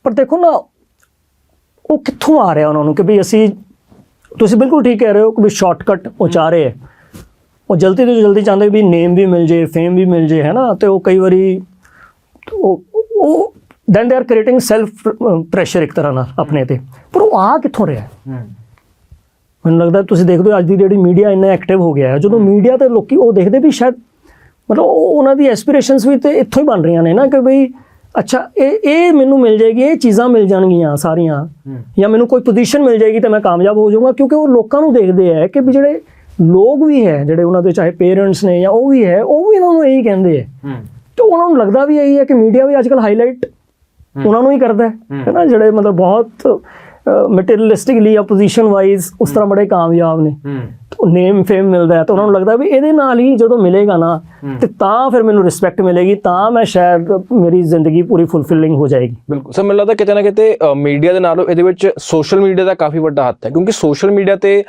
Speaker 2: ਪਰ ਦੇਖੋ ਨਾ ਉਹ ਕਿੱਥੋਂ ਆ ਰਿਹਾ ਉਹਨਾਂ ਨੂੰ ਕਿ ਵੀ ਅਸੀਂ ਤੁਸੀਂ ਬਿਲਕੁਲ ਠੀਕ ਕਹਿ ਰਹੇ ਹੋ ਕਿ ਵੀ ਸ਼ਾਰਟਕਟ ਉਹ ਚਾਹ ਰਹੇ ਹੈ। ਉਹ ਜਲਦੀ ਤੋਂ ਜਲਦੀ ਚਾਹੁੰਦੇ ਵੀ ਨੇਮ ਵੀ ਮਿਲ ਜੇ ਫੇਮ ਵੀ ਮਿਲ ਜੇ ਹੈ ਨਾ? ਤੇ ਉਹ ਕਈ ਵਾਰੀ ਉਹ ਉਹ then they are creating self pressure ਇੱਕ ਤਰ੍ਹਾਂ ਨਾਲ ਆਪਣੇ ਤੇ। ਪਰ ਉਹ ਆ ਕਿੱਥੋਂ ਰਿਹਾ ਹੈ? ਮੈਨੂੰ ਲੱਗਦਾ ਤੁਸੀਂ ਦੇਖਦੇ ਹੋ ਅੱਜ ਦੀ ਜਿਹੜੀ ਮੀਡੀਆ ਇੰਨਾ ਐਕਟਿਵ ਹੋ ਗਿਆ ਹੈ। ਜਦੋਂ ਮੀਡੀਆ ਤੇ ਲੋਕੀ ਉਹ ਦੇਖਦੇ ਵੀ ਸ਼ਾਇਦ ਮਤਲਬ ਉਹ- ਉਹਨਾਂ ਦੀ ਐਸਪੀਰੇਸ਼ਨਸ ਵੀ ਤੇ ਇੱਥੋਂ ਹੀ ਬਣ ਰਹੀਆਂ ਨੇ ਨਾ ਕਿ ਬਈ ਅੱਛਾ ਇਹ ਇਹ ਮੈਨੂੰ ਮਿਲ ਜਾਏਗੀ ਇਹ ਚੀਜ਼ਾਂ ਮਿਲ ਜਾਣਗੀਆਂ ਸਾਰੀਆਂ ਜਾਂ ਮੈਨੂੰ ਕੋਈ ਪੋਜੀਸ਼ਨ ਮਿਲ ਜਾਏਗੀ ਤਾਂ ਮੈਂ ਕਾਮਯਾਬ ਹੋ ਜਾਊਂਗਾ ਕਿਉਂਕਿ ਉਹ ਲੋਕਾਂ ਨੂੰ ਦੇਖਦੇ ਹੈ ਕਿ ਵੀ ਜਿਹੜੇ ਲੋਕ ਵੀ ਹੈ ਜਿਹੜੇ ਉਹਨਾਂ ਦੇ ਚਾਹੇ ਪੇਰੈਂਟਸ ਨੇ ਜਾਂ ਉਹ ਵੀ ਹੈ ਉਹ ਵੀ ਉਹਨਾਂ ਨੂੰ ਇਹੀ ਕਹਿੰਦੇ ਹੈ। ਤੇ ਉਹਨਾਂ ਨੂੰ ਲੱਗਦਾ ਵੀ ਇਹੀ ਹੈ ਕਿ ਮੀਡੀਆ ਵੀ ਅੱਜਕੱਲ ਹਾਈਲਾਈਟ ਉਹਨਾਂ ਨੂੰ ਹੀ ਕਰਦਾ ਹੈ। ਹੈ ਨਾ ਜਿਹੜੇ ਮਤਲਬ ਬਹੁਤ ਮਟੀਰੀਅਲਿਸਟਿਕਲੀ ਜਾਂ ਪੋਜੀਸ਼ਨ ਵਾਈਜ਼ ਉਸ ਤਰ੍ਹਾਂ ਬੜੇ ਕਾਮਯਾਬ ਨੇ। ਨੇਮ ਫੇਮ ਮਿਲਦਾ ਹੈ। ਤਾਂ ਉਹਨਾਂ ਨੂੰ ਲੱਗਦਾ ਵੀ ਇਹਦੇ ਨਾਲ ਹੀ ਜਦੋਂ ਮਿਲੇਗਾ ਨਾ ਤੇ ਤਾਂ ਫਿਰ ਮੈਨੂੰ ਰਿਸਪੈਕਟ ਮਿਲੇਗੀ ਤਾਂ ਮੈਂ ਸ਼ਾਇਦ ਮੇਰੀ ਜ਼ਿੰਦਗੀ ਪੂਰੀ ਫੁੱਲਫਿਲਿੰਗ ਹੋ ਜਾਏਗੀ।
Speaker 1: ਬਿਲਕੁਲ। ਸਰ ਮੈਨੂੰ ਲੱਗਦਾ ਕਿਤੇ ਨਾ ਕਿਤੇ ਮੀਡੀਆ ਦੇ ਨਾਲੋਂ ਇਹਦੇ ਵਿੱਚ ਸੋਸ਼ਲ ਮੀਡੀਆ ਦਾ ਕਾਫੀ ਵੱਡਾ ਹੱਥ ਹੈ ਕਿਉਂਕਿ ਸੋਸ਼ਲ ਮੀਡੀਆ ਤੇ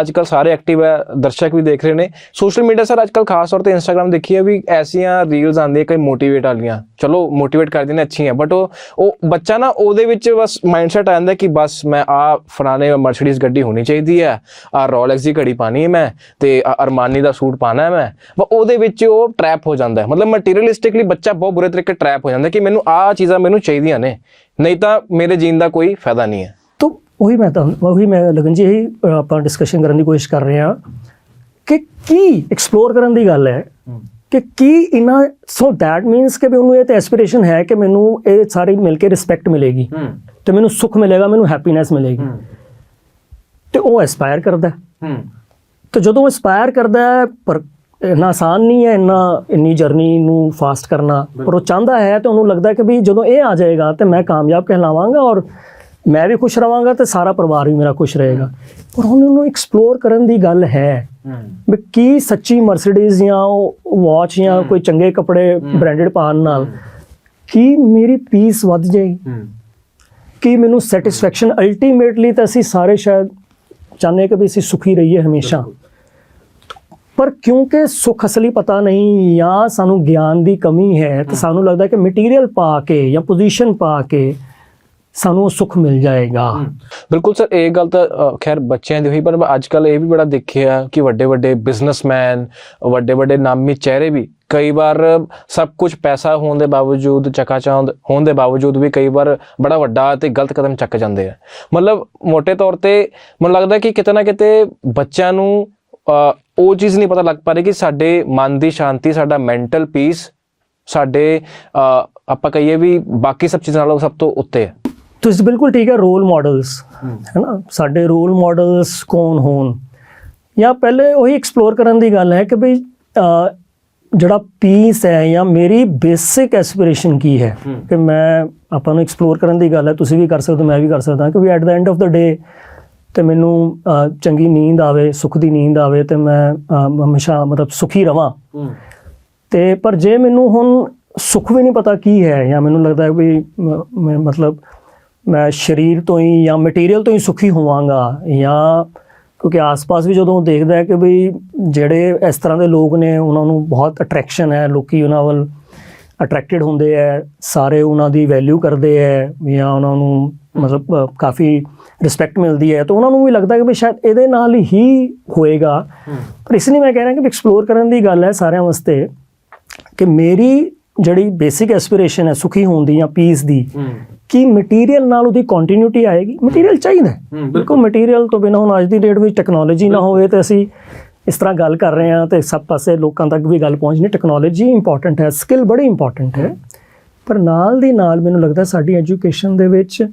Speaker 1: ਅੱਜ ਕੱਲ ਸਾਰੇ ਐਕਟਿਵ ਹੈ ਦਰਸ਼ਕ ਵੀ ਦੇਖ ਰਹੇ ਨੇ। ਸੋਸ਼ਲ ਮੀਡੀਆ ਸਰ ਅੱਜ ਕੱਲ ਖਾਸ ਤੌਰ ਤੇ ਇੰਸਟਾਗ੍ਰam ਦੇਖੀ ਹੈ ਵੀ ਐਸੀਆਂ ਰੀਲਸ ਆਉਂਦੀਆਂ ਕਈ ਮੋਟੀਵੇਟ ਵਾਲੀਆਂ। ਚਲੋ ਮੋਟੀਵੇਟ ਕਰਦੀਆਂ ਨੇ ਅੱਛੀਆਂ ਬਟ ਉਹ ਉਹ ਬੱਚਾ ਨਾ ਉਹਦੇ ਵਿੱਚ ਬਸ ਮਾਈਂਡਸੈਟ ਆ ਜਾਂਦਾ ਕਿ ਬਸ ਮੈਂ ਆ ਫਲਾਣੇ ਮਰਸੀਡੀਜ਼ ਗੱਡੀ ਹੋਣੀ ਚਾਹੀਦੀ ਹੈ ਆ ਰੋਲੈਕਸ ਦੀ ਘੜੀ ਪਾਣੀ ਹੈ ਮੈਂ ਤੇ ਅਰਮਾਨੀ ਦਾ ਸੂਟ ਪਾਣਾ ਹੈ ਮੈਂ। ਵਾ ਉਹਦੇ ਵਿੱਚ ਉਹ ਟਰੈਪ ਹੋ ਜਾਂਦਾ ਹੈ। ਮਤਲਬ ਮਟੀਰੀਅਲਿਸਟਿਕਲੀ ਬੱਚਾ ਬਹੁਤ ਬੁਰੇ ਤਰੀਕੇ ਟਰੈਪ ਹੋ ਜਾਂਦਾ ਕਿ ਮੈਨੂੰ ਆ ਚੀਜ਼ਾਂ ਮੈਨੂੰ ਚਾਹੀਦੀਆਂ ਨੇ ਨਹੀਂ ਤਾਂ ਮੇਰੇ ਜੀਣ ਦਾ ਕੋਈ ਫਾਇਦਾ ਨਹੀਂ ਹੈ।
Speaker 2: ਤਾਂ ਉਹੀ ਮੈਂ ਤਾਂ ਉਹੀ ਮੈਂ ਲਗਨ ਜੀ ਇਹੀ ਅ, ਆਪਾਂ ਡਿਸਕਸ਼ਨ ਕਰਨ ਦੀ ਕੋਸ਼ਿਸ਼ ਕਰ ਰਹੇ ਹਾਂ ਕਿ ਕੀ ਐਕਸਪਲੋਰ ਕਰਨ ਦੀ ਗੱਲ ਹੈ ਕਿ ਕੀ ਇਨਾ ਸੋ ਦੈਟ ਮੀਨਸ ਕਿ ਵੀ ਉਹਨੂੰ ਇਹ ਤੇ ਐਸਪੀਰੇਸ਼ਨ ਹੈ ਕਿ ਮੈਨੂੰ ਇਹ ਸਾਰੀ ਮਿਲ ਕੇ ਰਿਸਪੈਕਟ ਮਿਲੇਗੀ ਤੇ ਮੈਨੂੰ ਸੁੱਖ ਮਿਲੇਗਾ ਮੈਨੂੰ ਹੈਪੀਨੈਸ ਮਿਲੇਗੀ। ਤੇ ਉਹ ਐਸਪਾਇਰ ਕਰਦਾ ਹੈ। ਤੇ ਜਦੋਂ ਐਸਪਾਇਰ ਕਰਦਾ ਹੈ ਪਰ ਇੰਨਾ ਆਸਾਨ ਨਹੀਂ ਹੈ ਇੰਨਾ ਇੰਨੀ ਜਰਨੀ ਨੂੰ ਫਾਸਟ ਕਰਨਾ। ਪਰ ਉਹ ਚਾਹੁੰਦਾ ਹੈ ਤੇ ਉਹਨੂੰ ਲੱਗਦਾ ਕਿ ਵੀ ਜਦੋਂ ਇਹ ਆ ਜਾਏਗਾ ਤੇ ਮੈਂ ਕਾਮਯਾਬ ਕਹਿਲਾਵਾਂਗਾ ਔਰ ਮੈਂ ਵੀ ਖੁਸ਼ ਰਵਾਂਗਾ ਤੇ ਸਾਰਾ ਪਰਿਵਾਰ ਵੀ ਮੇਰਾ ਖੁਸ਼ ਰਹੇਗਾ। ਪਰ ਹੁਣ ਉਹਨੂੰ ਐਕਸਪਲੋਰ ਕਰਨ ਦੀ ਗੱਲ ਹੈ ਵੀ ਕੀ ਸੱਚੀ ਮਰਸੀਡੀਜ਼ ਜਾਂ ਉਹ ਵਾਚ ਜਾਂ ਕੋਈ ਚੰਗੇ ਕੱਪੜੇ ਬ੍ਰਾਂਡਡ ਪਾਉਣ ਨਾਲ ਕੀ ਮੇਰੀ ਪੀਸ ਵੱਧ ਜਾਏਗੀ ਕਿ ਮੈਨੂੰ ਸੈਟੀਸਫੈਕਸ਼ਨ ਅਲਟੀਮੇਟਲੀ ਤਾਂ ਅਸੀਂ ਸਾਰੇ ਸ਼ਾਇਦ ਚਾਹੁੰਦੇ ਕਿ ਵੀ ਅਸੀਂ ਸੁਖੀ ਰਹੀਏ ਹਮੇਸ਼ਾ? ਪਰ ਕਿਉਂਕਿ ਸੁੱਖ ਅਸਲੀ ਪਤਾ ਨਹੀਂ ਜਾਂ ਸਾਨੂੰ ਗਿਆਨ ਦੀ ਕਮੀ ਹੈ ਤਾਂ ਸਾਨੂੰ ਲੱਗਦਾ ਕਿ ਮਟੀਰੀਅਲ ਪਾ ਕੇ ਜਾਂ ਪੋਜੀਸ਼ਨ ਪਾ ਕੇ ਸਾਨੂੰ ਉਹ ਸੁੱਖ ਮਿਲ ਜਾਏਗਾ।
Speaker 1: ਬਿਲਕੁਲ ਸਰ ਇਹ ਗੱਲ ਤਾਂ ਖੈਰ ਬੱਚਿਆਂ ਦੀ ਹੋਈ ਪਰ ਅੱਜ ਕੱਲ ਇਹ ਵੀ ਬੜਾ ਦੇਖਿਆ ਕਿ ਵੱਡੇ ਵੱਡੇ ਬਿਜ਼ਨਸਮੈਨ ਵੱਡੇ ਵੱਡੇ ਨਾਮੀ ਚਿਹਰੇ ਵੀ ਕਈ ਵਾਰ ਸਭ ਕੁਝ ਪੈਸਾ ਹੋਣ ਦੇ ਬਾਵਜੂਦ ਚਕਾਚੌਂਦ ਹੋਣ ਦੇ ਬਾਵਜੂਦ ਵੀ ਕਈ ਵਾਰ ਬੜਾ ਵੱਡਾ ਤੇ ਗਲਤ ਕਦਮ ਚੱਕ ਜਾਂਦੇ ਆ। ਮਤਲਬ ਮੋٹے ਤੌਰ ਤੇ ਮੈਨੂੰ ਲੱਗਦਾ ਕਿ ਕਿਤੇ ਨਾ ਕਿਤੇ ਬੱਚਿਆਂ ਨੂੰ ਉਹ ਚੀਜ਼ ਨਹੀਂ ਪਤਾ ਲੱਗ ਪਾ ਰਹੀ ਕਿ ਸਾਡੇ ਮਨ ਦੀ ਸ਼ਾਂਤੀ ਸਾਡਾ ਮੈਂਟਲ ਪੀਸ ਸਾਡੇ ਆਪਾਂ ਕਹੀਏ ਵੀ ਬਾਕੀ ਸਭ ਚੀਜ਼ਾਂ ਨਾਲੋਂ ਸਭ ਤੋਂ ਉੱਤੇ ਹੈ।
Speaker 2: ਤੁਸੀਂ ਬਿਲਕੁਲ ਠੀਕ ਹੈ ਰੋਲ ਮਾਡਲਸ ਹੈ। ਨਾ? ਸਾਡੇ ਰੋਲ ਮਾਡਲਸ ਕੌਣ ਹੋਣ? ਜਾਂ ਪਹਿਲੇ ਉਹੀ ਐਕਸਪਲੋਰ ਕਰਨ ਦੀ ਗੱਲ ਹੈ ਕਿ ਭਈ ਜਿਹੜਾ ਪੀਸ ਹੈ ਜਾਂ ਮੇਰੀ ਬੇਸਿਕ ਐਸਪੀਰੇਸ਼ਨ ਕੀ ਹੈ? ਕਿ ਮੈਂ ਆਪਾਂ ਨੂੰ ਐਕਸਪਲੋਰ ਕਰਨ ਦੀ ਗੱਲ ਹੈ ਤੁਸੀਂ ਵੀ ਕਰ ਸਕਦੇ ਹੋ ਮੈਂ ਵੀ ਕਰ ਸਕਦਾ ਕਿ ਵੀ at the end of the day ਤੇ ਮੈਨੂੰ ਚੰਗੀ ਨੀਂਦ ਆਵੇ ਸੁੱਖ ਦੀ ਨੀਂਦ ਆਵੇ ਤੇ ਮੈਂ ਹਮੇਸ਼ਾ ਮਤਲਬ ਸੁਖੀ ਰਵਾਂ। ਤੇ ਪਰ ਜੇ ਮੈਨੂੰ ਹੁਣ ਸੁੱਖ ਵੀ ਨਹੀਂ ਪਤਾ ਕੀ ਹੈ ਜਾਂ ਮੈਨੂੰ ਲੱਗਦਾ ਹੈ ਵੀ ਮ- ਮਤਲਬ ਮੈਂ ਸਰੀਰ ਤੋਂ ਹੀ ਜਾਂ ਮਟੀਰੀਅਲ ਤੋਂ ਹੀ ਸੁਖੀ ਹੋਵਾਂਗਾ ਜਾਂ ਕਿਉਂਕਿ ਆਸ-ਪਾਸ ਵੀ ਜਦੋਂ ਦੇਖਦਾ ਹੈ ਕਿ ਵੀ ਜਿਹੜੇ ਇਸ ਤਰ੍ਹਾਂ ਦੇ ਲੋਕ ਨੇ ਉਹਨਾਂ ਨੂੰ ਬਹੁਤ ਅਟਰੈਕਸ਼ਨ ਹੈ ਲੋਕੀ ਉਹਨਾਂ ਵੱਲ ਅਟਰੈਕਟਡ ਹੁੰਦੇ ਹੈ ਸਾਰੇ ਉਹਨਾਂ ਦੀ ਵੈਲਿਊ ਕਰਦੇ ਹੈ ਜਾਂ ਉਹਨਾਂ ਨੂੰ ਮਤਲਬ ਕਾਫੀ ਰਿਸਪੈਕਟ ਮਿਲਦੀ ਹੈ। ਤਾਂ ਉਹਨਾਂ ਨੂੰ ਵੀ ਲੱਗਦਾ ਕਿ ਵੀ ਸ਼ਾਇਦ ਇਹਦੇ ਨਾਲ ਹੀ ਹੋਏਗਾ। ਪਰ ਇਸ ਲਈ ਮੈਂ ਕਹਿ ਰਿਹਾ ਕਿ ਐਕਸਪਲੋਰ ਕਰਨ ਦੀ ਗੱਲ ਹੈ ਸਾਰਿਆਂ ਵਾਸਤੇ ਕਿ ਮੇਰੀ ਜਿਹੜੀ ਬੇਸਿਕ ਐਸਪੀਰੇਸ਼ਨ ਹੈ ਸੁਖੀ ਹੋਣ ਦੀ ਜਾਂ ਪੀਸ ਦੀ ਕਿ ਮਟੀਰੀਅਲ ਨਾਲ ਉਹਦੀ ਕੰਟੀਨਿਊਟੀ ਆਏਗੀ। ਮਟੀਰੀਅਲ ਚਾਹੀਦਾ ਬਿਲਕੁਲ। ਮਟੀਰੀਅਲ ਤੋਂ ਬਿਨਾਂ ਹੁਣ ਅੱਜ ਦੀ ਡੇਟ ਵਿੱਚ ਟੈਕਨੋਲੋਜੀ ਨਾ ਹੋਵੇ ਤੇ ਅਸੀਂ ਇਸ ਤਰ੍ਹਾਂ ਗੱਲ ਕਰ ਰਹੇ ਹਾਂ ਤੇ ਸਭ ਪਾਸੇ ਲੋਕਾਂ ਤੱਕ ਵੀ ਗੱਲ ਪਹੁੰਚਣੀ। ਟੈਕਨੋਲੋਜੀ ਇੰਪੋਰਟੈਂਟ ਹੈ ਸਕਿੱਲ ਬੜੀ ਇੰਪੋਰਟੈਂਟ ਹੈ। ਪਰ ਨਾਲ ਦੀ ਨਾਲ ਮੈਨੂੰ ਲੱਗਦਾ ਸਾਡੀ ਐਜੂਕੇਸ਼ਨ ਦੇ ਵਿੱਚ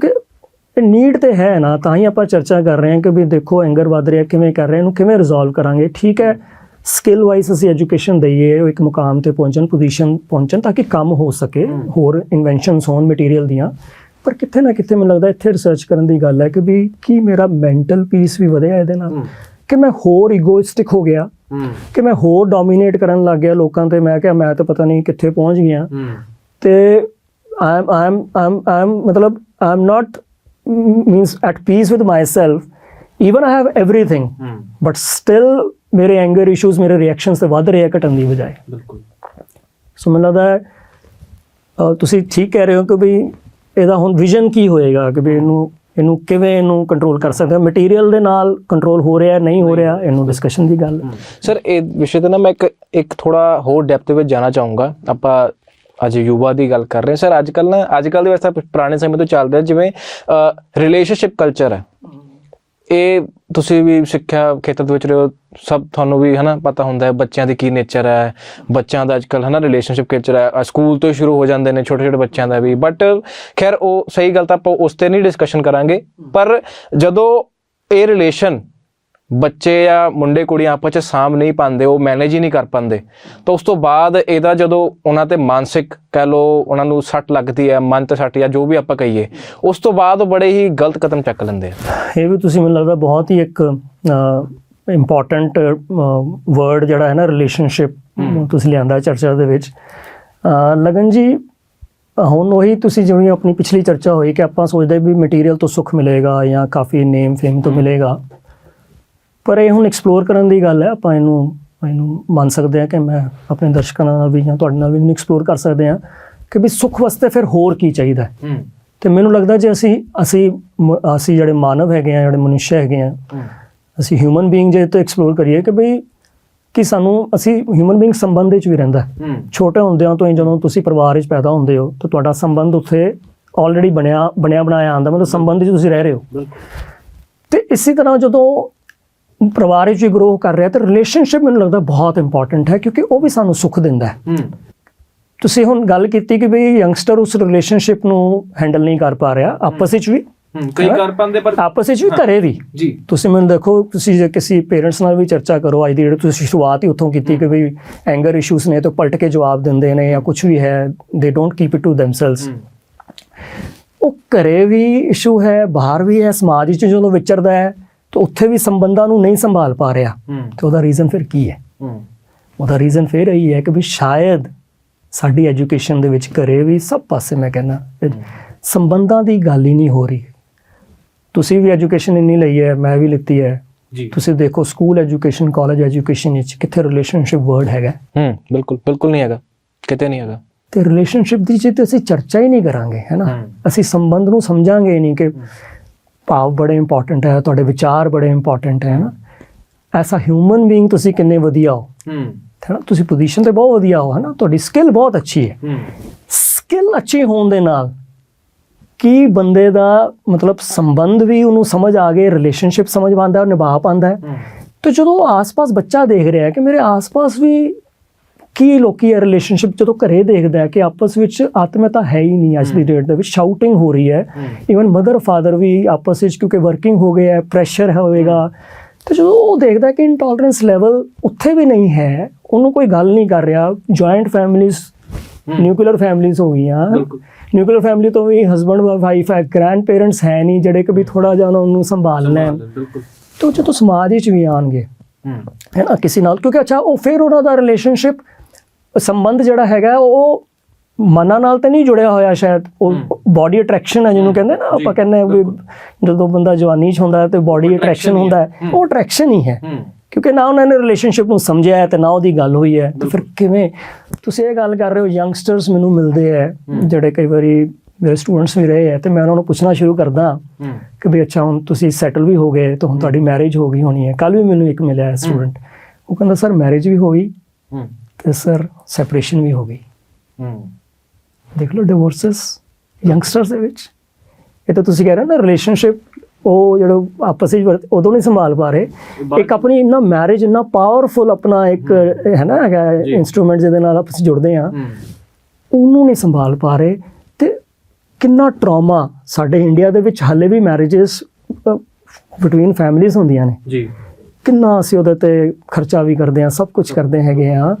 Speaker 2: ਕਿਉਂਕਿ ਨੀਡ ਤੇ ਹੈ ਨਾ ਤਾਂ ਹੀ ਆਪਾਂ ਚਰਚਾ ਕਰ ਰਹੇ ਹਾਂ ਕਿ ਵੀ ਦੇਖੋ ਐਂਗਰ ਵੱਧ ਰਿਹਾ ਕਿਵੇਂ ਕਰ ਰਹੇ ਇਹਨੂੰ ਕਿਵੇਂ ਰਿਜ਼ੋਲਵ ਕਰਾਂਗੇ। ਠੀਕ ਹੈ ਸਕਿੱਲ ਵਾਈਜ਼ ਅਸੀਂ ਐਜੂਕੇਸ਼ਨ ਦਈਏ ਉਹ ਇੱਕ ਮੁਕਾਮ ਤੇ ਪਹੁੰਚਣ ਪੋਜੀਸ਼ਨ ਪਹੁੰਚਣ ਤਾਂ ਕਿ ਕੰਮ ਹੋ ਸਕੇ ਹੋਰ ਇਨਵੈਂਸ਼ਨਸ ਹੋਣ ਮਟੀਰੀਅਲ ਦੀਆਂ। ਪਰ ਕਿੱਥੇ ਨਾ ਕਿੱਥੇ ਮੈਨੂੰ ਲੱਗਦਾ ਇੱਥੇ ਰਿਸਰਚ ਕਰਨ ਦੀ ਗੱਲ ਹੈ ਕਿ ਵੀ ਕੀ ਮੇਰਾ ਮੈਂਟਲ ਪੀਸ ਵੀ ਵਧਿਆ ਇਹਦੇ ਨਾਲ। ਕਿ ਮੈਂ ਹੋਰ ਈਗੋਇਸਟਿਕ ਹੋ ਗਿਆ ਕਿ ਮੈਂ ਹੋਰ ਡੋਮੀਨੇਟ ਕਰਨ ਲੱਗ ਗਿਆ ਲੋਕਾਂ ਤੇ। ਮੈਂ ਕਿਹਾ ਮੈਂ ਤਾਂ ਪਤਾ ਨਹੀਂ ਕਿੱਥੇ ਪਹੁੰਚ ਗਿਆ। ਤੇ ਆਈ ਐਮ ਆਈ ਐਮ ਮਤਲਬ I am not means at peace with myself. Even I have everything, hmm. but still ਮੇਰੇ ਐਂਗਰ ਇਸ਼ੂਜ਼ ਮੇਰੇ ਰਿਐਕਸ਼ਨਸ ਤੇ ਵੱਧ ਰਹੇ ਆ ਘਟਣ ਦੀ ਬਜਾਏ
Speaker 3: ਬਿਲਕੁਲ
Speaker 2: ਸੋ ਮੈਨੂੰ ਲੱਗਦਾ ਤੁਸੀਂ ਠੀਕ ਕਹਿ ਰਹੇ ਹੋ ਕਿ ਵੀ ਇਹਦਾ ਹੁਣ ਵਿਜ਼ਨ ਕੀ ਹੋਏਗਾ ਕਿ ਵੀ ਇਹਨੂੰ ਇਹਨੂੰ ਕਿਵੇਂ ਇਹਨੂੰ ਕੰਟਰੋਲ ਕਰ ਸਕਦੇ ਹਾਂ ਮਟੀਰੀਅਲ ਦੇ ਨਾਲ ਕੰਟਰੋਲ ਹੋ ਰਿਹਾ ਨਹੀਂ ਹੋ ਰਿਹਾ ਇਹਨੂੰ ਡਿਸਕਸ਼ਨ ਦੀ ਗੱਲ
Speaker 1: ਸਰ ਇਹ ਵਿਸ਼ੇ ਤੇ ਨਾ ਮੈਂ ਇੱਕ ਇੱਕ ਥੋੜਾ ਹੋਰ ਡੈਪਥ ਵਿੱਚ ਜਾਣਾ ਚਾਹੂੰਗਾ। ਆਪਾਂ ਅੱਜ ਯੁਵਾ ਦੀ ਗੱਲ ਕਰ ਰਹੇ ਸਰ ਅੱਜ ਕੱਲ ਨਾ ਅੱਜ ਕੱਲ ਦੇ ਵੈਸੇ ਪੁਰਾਣੇ ਸਮੇਂ ਤੋਂ ਚੱਲ ਰਿਹਾ ਜਿਵੇਂ ਰਿਲੇਸ਼ਨਸ਼ਿਪ ਕਲਚਰ ਹੈ। ਇਹ ਤੁਸੀਂ ਵੀ ਸਿੱਖਿਆ ਖੇਤਰ ਦੇ ਵਿੱਚ ਰਹੇ ਸਭ ਤੁਹਾਨੂੰ ਵੀ ਹਨਾ ਪਤਾ ਹੁੰਦਾ ਹੈ ਬੱਚਿਆਂ ਦੀ ਕੀ ਨੇਚਰ ਹੈ। ਬੱਚਿਆਂ ਦਾ ਅੱਜਕੱਲ ਹਨਾ ਰਿਲੇਸ਼ਨਸ਼ਿਪ ਕਲਚਰ ਹੈ। ਸਕੂਲ ਤੋਂ ਸ਼ੁਰੂ ਹੋ ਜਾਂਦੇ ਨੇ ਛੋਟੇ ਛੋਟੇ ਬੱਚਿਆਂ ਦਾ ਵੀ। ਬਟ ਖੈਰ ਉਹ ਸਹੀ ਗੱਲ ਤਾਂ ਆਪਾਂ ਉਸ ਤੇ ਨਹੀਂ ਡਿਸਕਸ਼ਨ ਕਰਾਂਗੇ। ਪਰ ਜਦੋਂ ਇਹ ਰਿਲੇਸ਼ਨ ਬੱਚੇ ਜਾਂ ਮੁੰਡੇ ਕੁੜੀਆਂ ਆਪਸ ਚ ਸਾਂਭ ਨਹੀਂ ਪਾਉਂਦੇ ਉਹ ਮੈਨੇਜ ਹੀ ਨਹੀਂ ਕਰ ਪਾਉਂਦੇ। ਤਾਂ ਉਸ ਤੋਂ ਬਾਅਦ ਇਹਦਾ ਜਦੋਂ ਉਹਨਾਂ ਤੇ ਮਾਨਸਿਕ ਕਹਿ ਲੋ ਉਹਨਾਂ ਨੂੰ ਸੱਟ ਲੱਗਦੀ ਹੈ ਮਨ ਤੇ ਸੱਟ ਜਾਂ ਜੋ ਵੀ ਆਪਾਂ ਕਹੀਏ ਉਸ ਤੋਂ ਬਾਅਦ ਉਹ ਬੜੇ ਹੀ ਗਲਤ ਕਦਮ ਚੱਕ ਲੈਂਦੇ ਆ।
Speaker 2: ਇਹ ਵੀ ਤੁਸੀਂ ਮੈਨੂੰ ਲੱਗਦਾ ਬਹੁਤ ਹੀ ਇੱਕ ਇੰਪੋਰਟੈਂਟ ਵਰਡ ਜਿਹੜਾ ਹੈ ਨਾ ਰਿਲੇਸ਼ਨਸ਼ਿਪ ਤੁਸੀਂ ਲਿਆਂਦਾ ਚਰਚਾ ਦੇ ਵਿੱਚ। ਲਗਨ ਜੀ ਹੁਣ ਉਹੀ ਤੁਸੀਂ ਜਿਵੇਂ ਆਪਣੀ ਪਿਛਲੀ ਚਰਚਾ ਹੋਈ ਕਿ ਆਪਾਂ ਸੋਚਦੇ ਵੀ ਮਟੀਰੀਅਲ ਤੋਂ ਸੁੱਖ ਮਿਲੇਗਾ ਜਾਂ ਕਾਫੀ ਨੇਮ ਫੇਮ ਤੋਂ ਮਿਲੇਗਾ। ਪਰ ਇਹ ਹੁਣ ਐਕਸਪਲੋਰ ਕਰਨ ਦੀ ਗੱਲ ਹੈ ਆਪਾਂ ਇਹਨੂੰ ਇਹਨੂੰ ਮੰਨ ਸਕਦੇ ਹਾਂ ਕਿ ਮੈਂ ਆਪਣੇ ਦਰਸ਼ਕਾਂ ਨਾਲ ਵੀ ਜਾਂ ਤੁਹਾਡੇ ਨਾਲ ਵੀ ਇਹਨੂੰ ਐਕਸਪਲੋਰ ਕਰ ਸਕਦੇ ਹਾਂ ਕਿ ਵੀ ਸੁੱਖ ਵਾਸਤੇ ਫਿਰ ਹੋਰ ਕੀ ਚਾਹੀਦਾ ਤੇ ਮੈਨੂੰ ਲੱਗਦਾ ਜੇ ਅਸੀਂ ਅਸੀਂ ਅਸੀਂ ਜਿਹੜੇ ਮਾਨਵ ਹੈਗੇ ਆ ਜਿਹੜੇ ਮਨੁੱਖ ਹੈਗੇ ਆ ਅਸੀਂ ਹਿਊਮਨ ਬੀਇੰਗ ਜੇ ਤੋਂ ਐਕਸਪਲੋਰ ਕਰੀਏ ਕਿ ਬਈ ਕਿ ਸਾਨੂੰ ਅਸੀਂ ਹਿਊਮਨ ਬੀਇੰਗ ਸੰਬੰਧ ਵਿੱਚ ਵੀ ਰਹਿੰਦਾ ਛੋਟੇ ਹੁੰਦਿਆਂ ਤੋਂ ਹੀ ਜਦੋਂ ਤੁਸੀਂ ਪਰਿਵਾਰ ਵਿੱਚ ਪੈਦਾ ਹੁੰਦੇ ਹੋ ਤਾਂ ਤੁਹਾਡਾ ਸੰਬੰਧ ਉੱਥੇ ਆਲਰੇਡੀ ਬਣਿਆ ਬਣਿਆ ਬਣਾਇਆ ਆਂਦਾ ਮਤਲਬ ਸੰਬੰਧ ਵਿੱਚ ਤੁਸੀਂ ਰਹਿ ਰਹੇ ਹੋ। ਤੇ ਇਸੇ ਤਰ੍ਹਾਂ ਜਦੋਂ ਪਰਿਵਾਰ ਵਿੱਚ ਗਰੋ ਕਰ ਰਿਹਾ ਤਾਂ ਰਿਲੇਸ਼ਨਸ਼ਿਪ ਮੈਨੂੰ ਲੱਗਦਾ ਬਹੁਤ ਇੰਪੋਰਟੈਂਟ ਹੈ ਕਿਉਂਕਿ ਉਹ ਵੀ ਸਾਨੂੰ ਸੁੱਖ ਦਿੰਦਾ ਹੈ। ਤੁਸੀਂ ਹੁਣ ਗੱਲ ਕੀਤੀ ਕਿ ਵੀ ਯੰਗਸਟਰ ਉਸ ਰਿਲੇਸ਼ਨਸ਼ਿਪ ਨੂੰ ਹੈਂਡਲ ਨਹੀਂ ਕਰ ਪਾ ਰਿਹਾ ਆਪਸ ਵਿੱਚ ਵੀ।
Speaker 3: ਕਈ ਕਰ ਪਾਉਂਦੇ ਪਰ
Speaker 2: ਆਪਸ ਵਿੱਚ ਵੀ ਘਰੇ ਵੀ।
Speaker 3: ਜੀ।
Speaker 2: ਤੁਸੀਂ ਮੈਨੂੰ ਦੇਖੋ ਤੁਸੀਂ ਜੇ ਕਿਸੇ ਪੇਰੈਂਟਸ ਨਾਲ ਵੀ ਚਰਚਾ ਕਰੋ ਅੱਜ ਦੀ ਜਿਹੜੀ ਤੁਸੀਂ ਸ਼ੁਰੂਆਤ ਹੀ ਉੱਥੋਂ ਕੀਤੀ ਕਿ ਵੀ ਐਂਗਰ ਇਸ਼ੂਸ ਨੇ ਤਾਂ ਪਲਟ ਕੇ ਜਵਾਬ ਦਿੰਦੇ ਨੇ ਜਾਂ ਕੁਝ ਵੀ ਹੈ ਦੇ don't keep it to themselves
Speaker 3: ਹੂੰ।
Speaker 2: ਉਹ ਘਰੇ ਵੀ ਇਸ਼ੂ ਹੈ ਬਾਹਰ ਵੀ ਹੈ ਸਮਾਜ ਵਿੱਚ ਜਦੋਂ ਵਿਚਰਦਾ ਹੈ ਤਾਂ ਉੱਥੇ ਵੀ ਸੰਬੰਧਾਂ ਨੂੰ ਨਹੀਂ ਸੰਭਾਲ ਪਾ ਰਿਹਾ। ਤੇ ਉਹਦਾ ਰੀਜ਼ਨ ਫਿਰ ਕੀ ਹੈ? ਉਹਦਾ ਰੀਜ਼ਨ ਫਿਰ ਇਹੀ ਹੈ ਕਿ ਵੀ ਸ਼ਾਇਦ ਸਾਡੀ ਐਜੂਕੇਸ਼ਨ ਦੇ ਵਿੱਚ ਘਰੇ ਵੀ ਸਭ ਪਾਸੇ ਮੈਂ ਕਹਿੰਦਾ ਸੰਬੰਧਾਂ ਦੀ ਗੱਲ ਹੀ ਨਹੀਂ ਹੋ ਰਹੀ। ਤੁਸੀਂ ਵੀ ਐਜੂਕੇਸ਼ਨ ਇੰਨੀ ਲਈ ਹੈ ਮੈਂ ਵੀ ਲਿੱਤੀ ਹੈ।
Speaker 3: ਜੀ।
Speaker 2: ਤੁਸੀਂ ਦੇਖੋ ਸਕੂਲ ਐਜੂਕੇਸ਼ਨ ਕਾਲਜ ਐਜੂਕੇਸ਼ਨ ਵਿੱਚ ਕਿੱਥੇ ਰਿਲੇਸ਼ਨਸ਼ਿਪ ਵਰਡ ਹੈਗਾ?
Speaker 1: ਹੂੰ ਬਿਲਕੁਲ ਬਿਲਕੁਲ ਨਹੀਂ ਹੈਗਾ। ਕਿਤੇ ਨਹੀਂ ਹੈਗਾ।
Speaker 2: ਤੇ ਰਿਲੇਸ਼ਨਸ਼ਿਪ ਦੀ ਜੇ ਤੇ ਅਸੀਂ ਚਰਚਾ ਹੀ ਨਹੀਂ ਕਰਾਂਗੇ ਹੈ ਨਾ?
Speaker 3: ਹਮ।
Speaker 2: ਅਸੀਂ ਸੰਬੰਧ ਨੂੰ ਸਮਝਾਂਗੇ ਨਹੀਂ ਕਿ ਭਾਵ ਬੜੇ ਇੰਪੋਰਟੈਂਟ ਹੈ ਤੁਹਾਡੇ ਵਿਚਾਰ ਬੜੇ ਇੰਪੋਰਟੈਂਟ ਹੈ ਨਾ ਐਸਾ ਹਿਊਮਨ ਬੀਇੰਗ ਤੁਸੀਂ ਕਿੰਨੇ ਵਧੀਆ ਹੋ?
Speaker 3: ਹੂੰ।
Speaker 2: ਹੈ ਨਾ ਤੁਸੀਂ ਪੋਜੀਸ਼ਨ ਤੇ ਬਹੁਤ ਵਧੀਆ ਹੋ ਹੈ ਨਾ ਤੁਹਾਡੀ ਸਕਿੱਲ ਬਹੁਤ ਅੱਛੀ ਹੈ। ਸਕਿੱਲ ਅੱਛੀ ਹੋਣ ਦੇ ਨਾਲ ਕੀ ਬੰਦੇ ਦਾ ਮਤਲਬ ਸੰਬੰਧ ਵੀ ਉਹਨੂੰ ਸਮਝ ਆ ਗਏ ਰਿਲੇਸ਼ਨਸ਼ਿਪ ਸਮਝ ਪਾਉਂਦਾ ਹੈ ਨਿਭਾ ਪਾਉਂਦਾ ਹੂੰ। ਤੇ ਜਦੋਂ ਆਸ-ਪਾਸ ਬੱਚਾ ਦੇਖ ਰਿਹਾ ਹੈ ਕਿ ਮੇਰੇ ਆਸ-ਪਾਸ ਵੀ ਕੀ ਲੋਕੀ ਇਹ ਰਿਲੇਸ਼ਨਸ਼ਿਪ ਜਦੋਂ ਘਰੇ ਦੇਖਦਾ ਹੈ ਕਿ ਆਪਸ ਵਿੱਚ ਆਤਮੀਅਤਾ ਹੈ ਹੀ ਨਹੀਂ ਅੱਜ ਦੀ ਡੇਟ ਦੇ ਵਿੱਚ ਸ਼ਾਊਟਿੰਗ ਹੋ ਰਹੀ ਹੈ। ਇਵਨ ਮਦਰ ਫਾਦਰ ਵੀ ਆਪਸ ਵਿੱਚ ਕਿਉਂਕਿ ਵਰਕਿੰਗ ਹੋ ਗਏ ਹੈ ਪ੍ਰੈਸ਼ਰ ਹੋਵੇਗਾ। ਤੇ ਜਦੋਂ ਉਹ ਦੇਖਦਾ ਹੈ ਕਿ ਇੰਟੋਲਰੈਂਸ ਲੈਵਲ ਉੱਥੇ ਵੀ ਨਹੀਂ ਹੈ ਉਹਨੂੰ ਕੋਈ ਗੱਲ ਨਹੀਂ ਕਰ ਰਿਹਾ। ਜੁਆਇੰਟ ਫੈਮਿਲੀਜ਼ ਨਿਊਕਲੀਅਰ ਫੈਮਿਲੀਜ਼ ਹੋ ਗਈਆਂ। ਨਿਊਕਲੀਅਰ ਫੈਮਿਲੀ ਤੋਂ ਵੀ ਹਸਬੰਡ ਵਾਈਫ ਹੈ ਗ੍ਰੈਂਡ ਪੇਰੈਂਟਸ ਹੈ ਨਹੀਂ ਜਿਹੜੇ ਕਿ ਵੀ ਥੋੜਾ ਜਿਹਾ ਉਹਨਾਂ ਨੂੰ ਸੰਭਾਲ ਲੈਣ।
Speaker 3: ਬਿਲਕੁਲ।
Speaker 2: ਤੇ ਜਦੋਂ ਸਮਾਜ ਵਿੱਚ ਵੀ ਆਣਗੇ
Speaker 3: ਹੂੰ।
Speaker 2: ਹੈ ਨਾ ਕਿਸੇ ਨਾਲ ਕਿਉਂਕਿ ਅੱਛਾ ਉਹ ਫਿਰ ਉਹਨਾਂ ਦਾ ਰਿਲੇਸ਼ਨਸ਼ਿਪ ਸੰਬੰਧ ਜਿਹੜਾ ਹੈਗਾ ਉਹ ਮਨਾਂ ਨਾਲ ਤਾਂ ਨਹੀਂ ਜੁੜਿਆ ਹੋਇਆ ਸ਼ਾਇਦ। ਉਹ ਬਾਡੀ ਅਟਰੈਕਸ਼ਨ ਹੈ ਜਿਹਨੂੰ ਕਹਿੰਦੇ ਨਾ ਆਪਾਂ ਕਹਿੰਦੇ ਆ ਵੀ ਜਦੋਂ ਬੰਦਾ ਜਵਾਨੀ 'ਚ ਹੁੰਦਾ ਹੈ ਤੇ ਬਾਡੀ ਅਟਰੈਕਸ਼ਨ ਹੁੰਦਾ ਹੈ। ਉਹ ਅਟਰੈਕਸ਼ਨ ਹੀ ਹੈ। ਕਿਉਂਕਿ ਨਾ ਉਹਨਾਂ ਨੇ ਰਿਲੇਸ਼ਨਸ਼ਿਪ ਨੂੰ ਸਮਝਿਆ ਹੈ ਤੇ ਨਾ ਉਹਦੀ ਗੱਲ ਹੋਈ ਹੈ। ਤੇ ਫਿਰ ਕਿਵੇਂ? ਤੁਸੀਂ ਇਹ ਗੱਲ ਕਰ ਰਹੇ ਹੋ ਯੰਗਸਟਰਸ ਮੈਨੂੰ ਮਿਲਦੇ ਹੈ ਜਿਹੜੇ ਕਈ ਵਾਰੀ ਮੇਰੇ ਸਟੂਡੈਂਟਸ ਵੀ ਰਹੇ ਹੈ ਤੇ ਮੈਂ ਉਹਨਾਂ ਨੂੰ ਪੁੱਛਣਾ ਸ਼ੁਰੂ ਕਰਦਾ ਕਿ ਵੀ ਅੱਛਾ ਹੁਣ ਤੁਸੀਂ ਸੈਟਲ ਵੀ ਹੋ ਗਏ ਤਾਂ ਹੁਣ ਤੁਹਾਡੀ ਮੈਰਿਜ ਹੋ ਗਈ ਹੋਣੀ ਹੈ। ਕੱਲ ਵੀ ਮੈਨੂੰ ਇੱਕ ਮਿਲਿਆ ਸਟੂਡੈਂਟ ਉਹ ਕਹਿੰਦਾ ਸਰ ਮੈਰਿਜ ਵੀ ਹੋ ਗਈ। ਤੇ ਸਰ ਸੈਪਰੇਸ਼ਨ ਵੀ ਹੋ ਗਈ ਦੇਖ ਲਓ ਡਿਵੋਰਸਸ ਯੰਗਸਟਰਸ ਦੇ ਵਿੱਚ ਇਹ ਤਾਂ ਤੁਸੀਂ ਕਹਿ ਰਹੇ ਹੋ ਨਾ ਰਿਲੇਸ਼ਨਸ਼ਿਪ ਉਹ ਜਿਹੜਾ ਆਪਸ ਵਿੱਚ ਉਦੋਂ ਨਹੀਂ ਸੰਭਾਲ ਪਾ ਰਹੇ ਇੱਕ ਆਪਣੀ ਇੰਨਾ ਮੈਰਿਜ ਇੰਨਾ ਪਾਵਰਫੁਲ ਆਪਣਾ ਇੱਕ ਹੈ ਨਾ ਹੈਗਾ ਇਨਸਟਰੂਮੈਂਟ ਜਿਹਦੇ ਨਾਲ ਆਪਸ ਜੁੜਦੇ ਆ ਉਹਨੂੰ ਨਹੀਂ ਸੰਭਾਲ ਪਾ ਰਹੇ ਤੇ ਕਿੰਨਾ ਟਰਾਮਾ ਸਾਡੇ ਇੰਡੀਆ ਦੇ ਵਿੱਚ ਹਾਲੇ ਵੀ ਮੈਰਿਜਸ ਬਿਟਵੀਨ ਫੈਮਿਲੀਜ਼ ਹੁੰਦੀਆਂ ਨੇ
Speaker 1: ਜੀ
Speaker 2: ਕਿੰਨਾ ਅਸੀਂ ਉਹਦੇ ਤੇ ਖਰਚਾ ਵੀ ਕਰਦੇ ਆ ਸਭ ਕੁਝ ਕਰਦੇ ਹੈਗੇ ਆ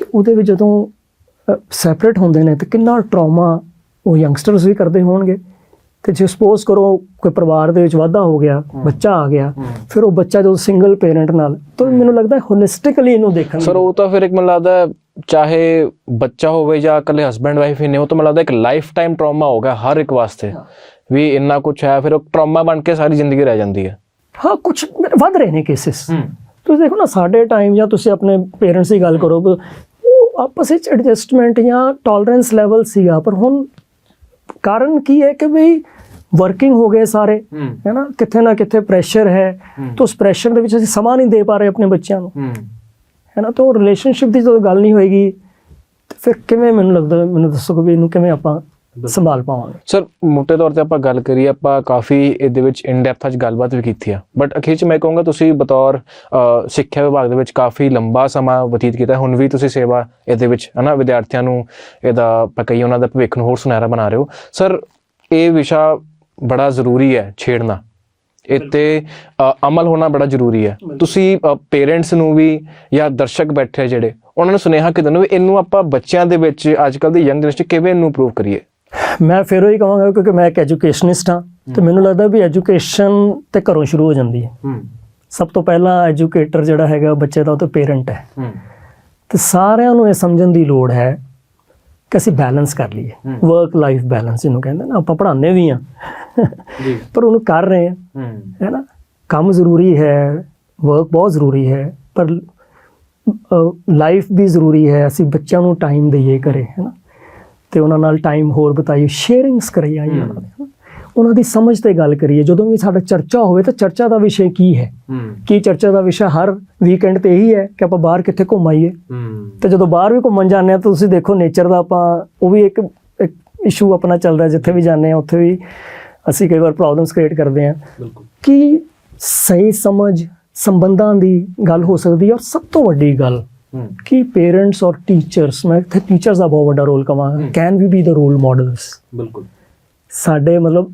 Speaker 2: ਤੇ ਉਹਦੇ ਵਿੱਚ ਜਦੋਂ ਸੈਪਰੇਟ ਹੁੰਦੇ ਨੇ ਤੇ ਕਿੰਨਾ ਟਰਾਮਾ ਉਹ ਯੰਗਸਟਰਸ ਵੀ ਕਰਦੇ ਹੋਣਗੇ। ਤੇ ਜੇ ਸਪੋਜ਼ ਕਰੋ ਕੋਈ ਪਰਿਵਾਰ ਦੇ ਵਿੱਚ ਵਾਧਾ ਹੋ ਗਿਆ ਬੱਚਾ ਆ ਗਿਆ ਫਿਰ ਉਹ ਬੱਚਾ ਜਦੋਂ ਸਿੰਗਲ ਪੇਰੈਂਟ ਨਾਲ ਤਾਂ ਮੈਨੂੰ ਲੱਗਦਾ ਹੋਲਿਸਟਿਕਲੀ ਇਹਨੂੰ ਦੇਖਣ
Speaker 1: ਸਰ ਉਹ ਤਾਂ ਫਿਰ ਇੱਕ ਮੈਨੂੰ ਲੱਗਦਾ ਚਾਹੇ ਬੱਚਾ ਹੋਵੇ ਜਾਂ ਇਕੱਲੇ ਹਸਬੰਡ ਵਾਈਫ ਹੀ ਨੇ ਉਹ ਤਾਂ ਮੈਨੂੰ ਲੱਗਦਾ ਇੱਕ ਲਾਈਫ ਟਾਈਮ ਟਰਾਮਾ ਹੋਗਾ ਹਰ ਇੱਕ ਵਾਸਤੇ। ਵੀ ਇੰਨਾ ਕੁਝ ਹੈ ਫਿਰ ਉਹ ਟਰਾਮਾ ਬਣ ਕੇ ਸਾਰੀ ਜ਼ਿੰਦਗੀ ਰਹਿ ਜਾਂਦੀ ਹੈ।
Speaker 2: ਹਾਂ ਕੁਝ ਵੱਧ ਰਹੇ ਨੇ ਕੇਸਿਸ ਤੁਸੀਂ ਦੇਖੋ ਨਾ ਸਾਡੇ ਟਾਈਮ ਜਾਂ ਤੁਸੀਂ ਆਪਣੇ ਪੇਰੈਂਟਸ ਦੀ ਗੱਲ ਕਰੋ ਆਪਸ ਵਿੱਚ ਐਡਜਸਟਮੈਂਟ ਜਾਂ ਟੋਲਰੈਂਸ ਲੈਵਲ ਸੀਗਾ ਪਰ ਹੁਣ ਕਾਰਨ ਕੀ ਹੈ ਕਿ ਵੀ ਵਰਕਿੰਗ ਹੋ ਗਏ ਸਾਰੇ ਹੈ। ਨਾ ਕਿੱਥੇ ਨਾ ਕਿੱਥੇ ਪ੍ਰੈਸ਼ਰ ਹੈ ਤਾਂ ਉਸ ਪ੍ਰੈਸ਼ਰ ਦੇ ਵਿੱਚ ਅਸੀਂ ਸਮਾਂ ਨਹੀਂ ਦੇ ਪਾ ਰਹੇ ਆਪਣੇ ਬੱਚਿਆਂ ਨੂੰ। ਹੈ। ਨਾ ਤਾਂ ਰਿਲੇਸ਼ਨਸ਼ਿਪ ਦੀ ਜਦੋਂ ਗੱਲ ਨਹੀਂ ਹੋਏਗੀ ਫਿਰ ਕਿਵੇਂ ਮੈਨੂੰ ਲੱਗਦਾ ਮੈਨੂੰ ਦੱਸੋ ਕਿ ਇਹਨੂੰ ਕਿਵੇਂ ਆਪਾਂ ਸੰਭਾਲ ਪਾਵਾਂਗੇ।
Speaker 1: ਸਰ ਮੋਟੇ ਤੌਰ ਤੇ ਆਪਾਂ ਗੱਲ ਕਰੀਏ ਆਪਾਂ ਕਾਫੀ ਇਹਦੇ ਵਿੱਚ ਇਨ ਡੈਪਥ ਅੱਜ ਗੱਲਬਾਤ ਵੀ ਕੀਤੀ ਆ। ਬਟ ਅਖੀਰ ਚ ਮੈਂ ਕਹੂੰਗਾ ਤੁਸੀਂ ਬਤੌਰ ਸਿੱਖਿਆ ਵਿਭਾਗ ਦੇ ਵਿੱਚ ਕਾਫੀ ਲੰਬਾ ਸਮਾਂ ਬਤੀਤ ਕੀਤਾ। ਹੁਣ ਵੀ ਤੁਸੀਂ ਸੇਵਾ ਇਹਦੇ ਵਿੱਚ ਹਨਾ ਵਿਦਿਆਰਥੀਆਂ ਨੂੰ ਇਹਦਾ ਆਪਾਂ ਕਹੀ ਉਹਨਾਂ ਦਾ ਭਵਿੱਖ ਨੂੰ ਹੋਰ ਸੁਨਹਿਰਾ ਬਣਾ ਰਹੇ ਹੋ। ਸਰ ਇਹ ਵਿਸ਼ਾ ਬੜਾ ਜ਼ਰੂਰੀ ਹੈ ਛੇੜਨਾ। ਇੱਥੇ ਅਮਲ ਹੋਣਾ ਬੜਾ ਜ਼ਰੂਰੀ ਹੈ। ਤੁਸੀਂ ਪੇਰੈਂਟਸ ਨੂੰ ਵੀ ਜਾਂ ਦਰਸ਼ਕ ਬੈਠੇ ਜਿਹੜੇ ਉਹਨਾਂ ਨੂੰ ਸੁਨੇਹਾ ਕਿਦਾਂ ਨੂੰ ਇਹਨੂੰ ਆਪਾਂ ਬੱਚਿਆਂ ਦੇ ਵਿੱਚ ਅੱਜ ਕੱਲ ਦੀ ਯੰਗ ਜਨਰੇਸ਼ਨ ਕਿਵੇਂ ਇਹਨੂੰ ਇੰਪਰੂਵ ਕਰੀਏ?
Speaker 2: ਮੈਂ ਫਿਰ ਉਹੀ ਕਹਾਂਗਾ ਕਿਉਂਕਿ ਮੈਂ ਇੱਕ ਐਜੂਕੇਸ਼ਨਿਸਟ ਹਾਂ ਤੇ ਮੈਨੂੰ ਲੱਗਦਾ ਵੀ ਐਜੂਕੇਸ਼ਨ ਤੇ ਘਰੋਂ ਸ਼ੁਰੂ ਹੋ ਜਾਂਦੀ ਹੈ। ਸਭ ਤੋਂ ਪਹਿਲਾਂ ਐਜੂਕੇਟਰ ਜਿਹੜਾ ਹੈਗਾ ਬੱਚੇ ਦਾ ਉਹ ਤਾਂ ਪੇਰੈਂਟ ਹੈ। ਤੇ ਸਾਰਿਆਂ ਨੂੰ ਇਹ ਸਮਝਣ ਦੀ ਲੋੜ ਹੈ ਕਿ ਅਸੀਂ ਬੈਲੈਂਸ ਕਰ ਲਈਏ। ਵਰਕ ਲਾਈਫ ਬੈਲੈਂਸ ਜਿਹਨੂੰ ਕਹਿੰਦੇ ਨਾ ਆਪਾਂ ਪੜ੍ਹਾਉਂਦੇ ਵੀ ਆ
Speaker 1: ਜੀ।
Speaker 2: ਪਰ ਉਹਨੂੰ ਕਰ ਰਹੇ ਆ ਹੈ। ਨਾ? ਕੰਮ ਜ਼ਰੂਰੀ ਹੈ ਵਰਕ ਬਹੁਤ ਜ਼ਰੂਰੀ ਹੈ ਪਰ ਲਾਈਫ ਵੀ ਜ਼ਰੂਰੀ ਹੈ। ਅਸੀਂ ਬੱਚਿਆਂ ਨੂੰ ਟਾਈਮ ਦਈਏ ਕਰੇ ਹੈ ਨਾ? ਤੇ ਉਹਨਾਂ ਨਾਲ ਟਾਈਮ ਹੋਰ ਬਤਾਈਏ ਸ਼ੇਅਰਿੰਗਸ ਕਰੀਏ ਉਹਨਾਂ ਦੇ ਹਨਾ। ਉਹਨਾਂ ਦੀ ਸਮਝ ਤੇ ਗੱਲ ਕਰੀਏ ਜਦੋਂ ਵੀ ਸਾਡਾ ਚਰਚਾ ਹੋਵੇ ਤਾਂ ਚਰਚਾ ਦਾ ਵਿਸ਼ੇ ਕੀ ਹੈ? ਕੀ ਚਰਚਾ ਦਾ ਵਿਸ਼ਾ ਹਰ ਵੀਕਐਂਡ ਤੇ ਇਹੀ ਹੈ ਕਿ ਆਪਾਂ ਬਾਹਰ ਕਿੱਥੇ ਘੁੰਮ ਆਈਏ? ਤੇ ਜਦੋਂ ਬਾਹਰ ਵੀ ਘੁੰਮਣ ਜਾਂਦੇ ਆ ਤਾਂ ਤੁਸੀਂ ਦੇਖੋ ਨੇਚਰ ਦਾ ਆਪਾਂ ਉਹ ਵੀ ਇੱਕ ਇਸ਼ੂ ਆਪਣਾ ਚੱਲਦਾ ਜਿੱਥੇ ਵੀ ਜਾਂਦੇ ਆ ਉੱਥੇ ਵੀ ਅਸੀਂ ਕਈ ਵਾਰ ਪ੍ਰੋਬਲਮਸ ਕ੍ਰੀਏਟ ਕਰਦੇ ਆ ਕਿ ਸਹੀ ਸਮਝ ਸੰਬੰਧਾਂ ਦੀ ਗੱਲ ਹੋ ਸਕਦੀ ਹੈ? ਔਰ ਸਭ ਤੋਂ ਵੱਡੀ ਗੱਲ ਕਿ ਪੇਰੈਂਟਸ ਔਰ ਟੀਚਰਸ ਮੈਂ ਇੱਥੇ ਟੀਚਰਸ ਦਾ ਬਹੁਤ ਵੱਡਾ role ਕਵਾਂਗਾ can we be the role models
Speaker 1: ਬਿਲਕੁਲ।
Speaker 2: ਸਾਡੇ ਮਤਲਬ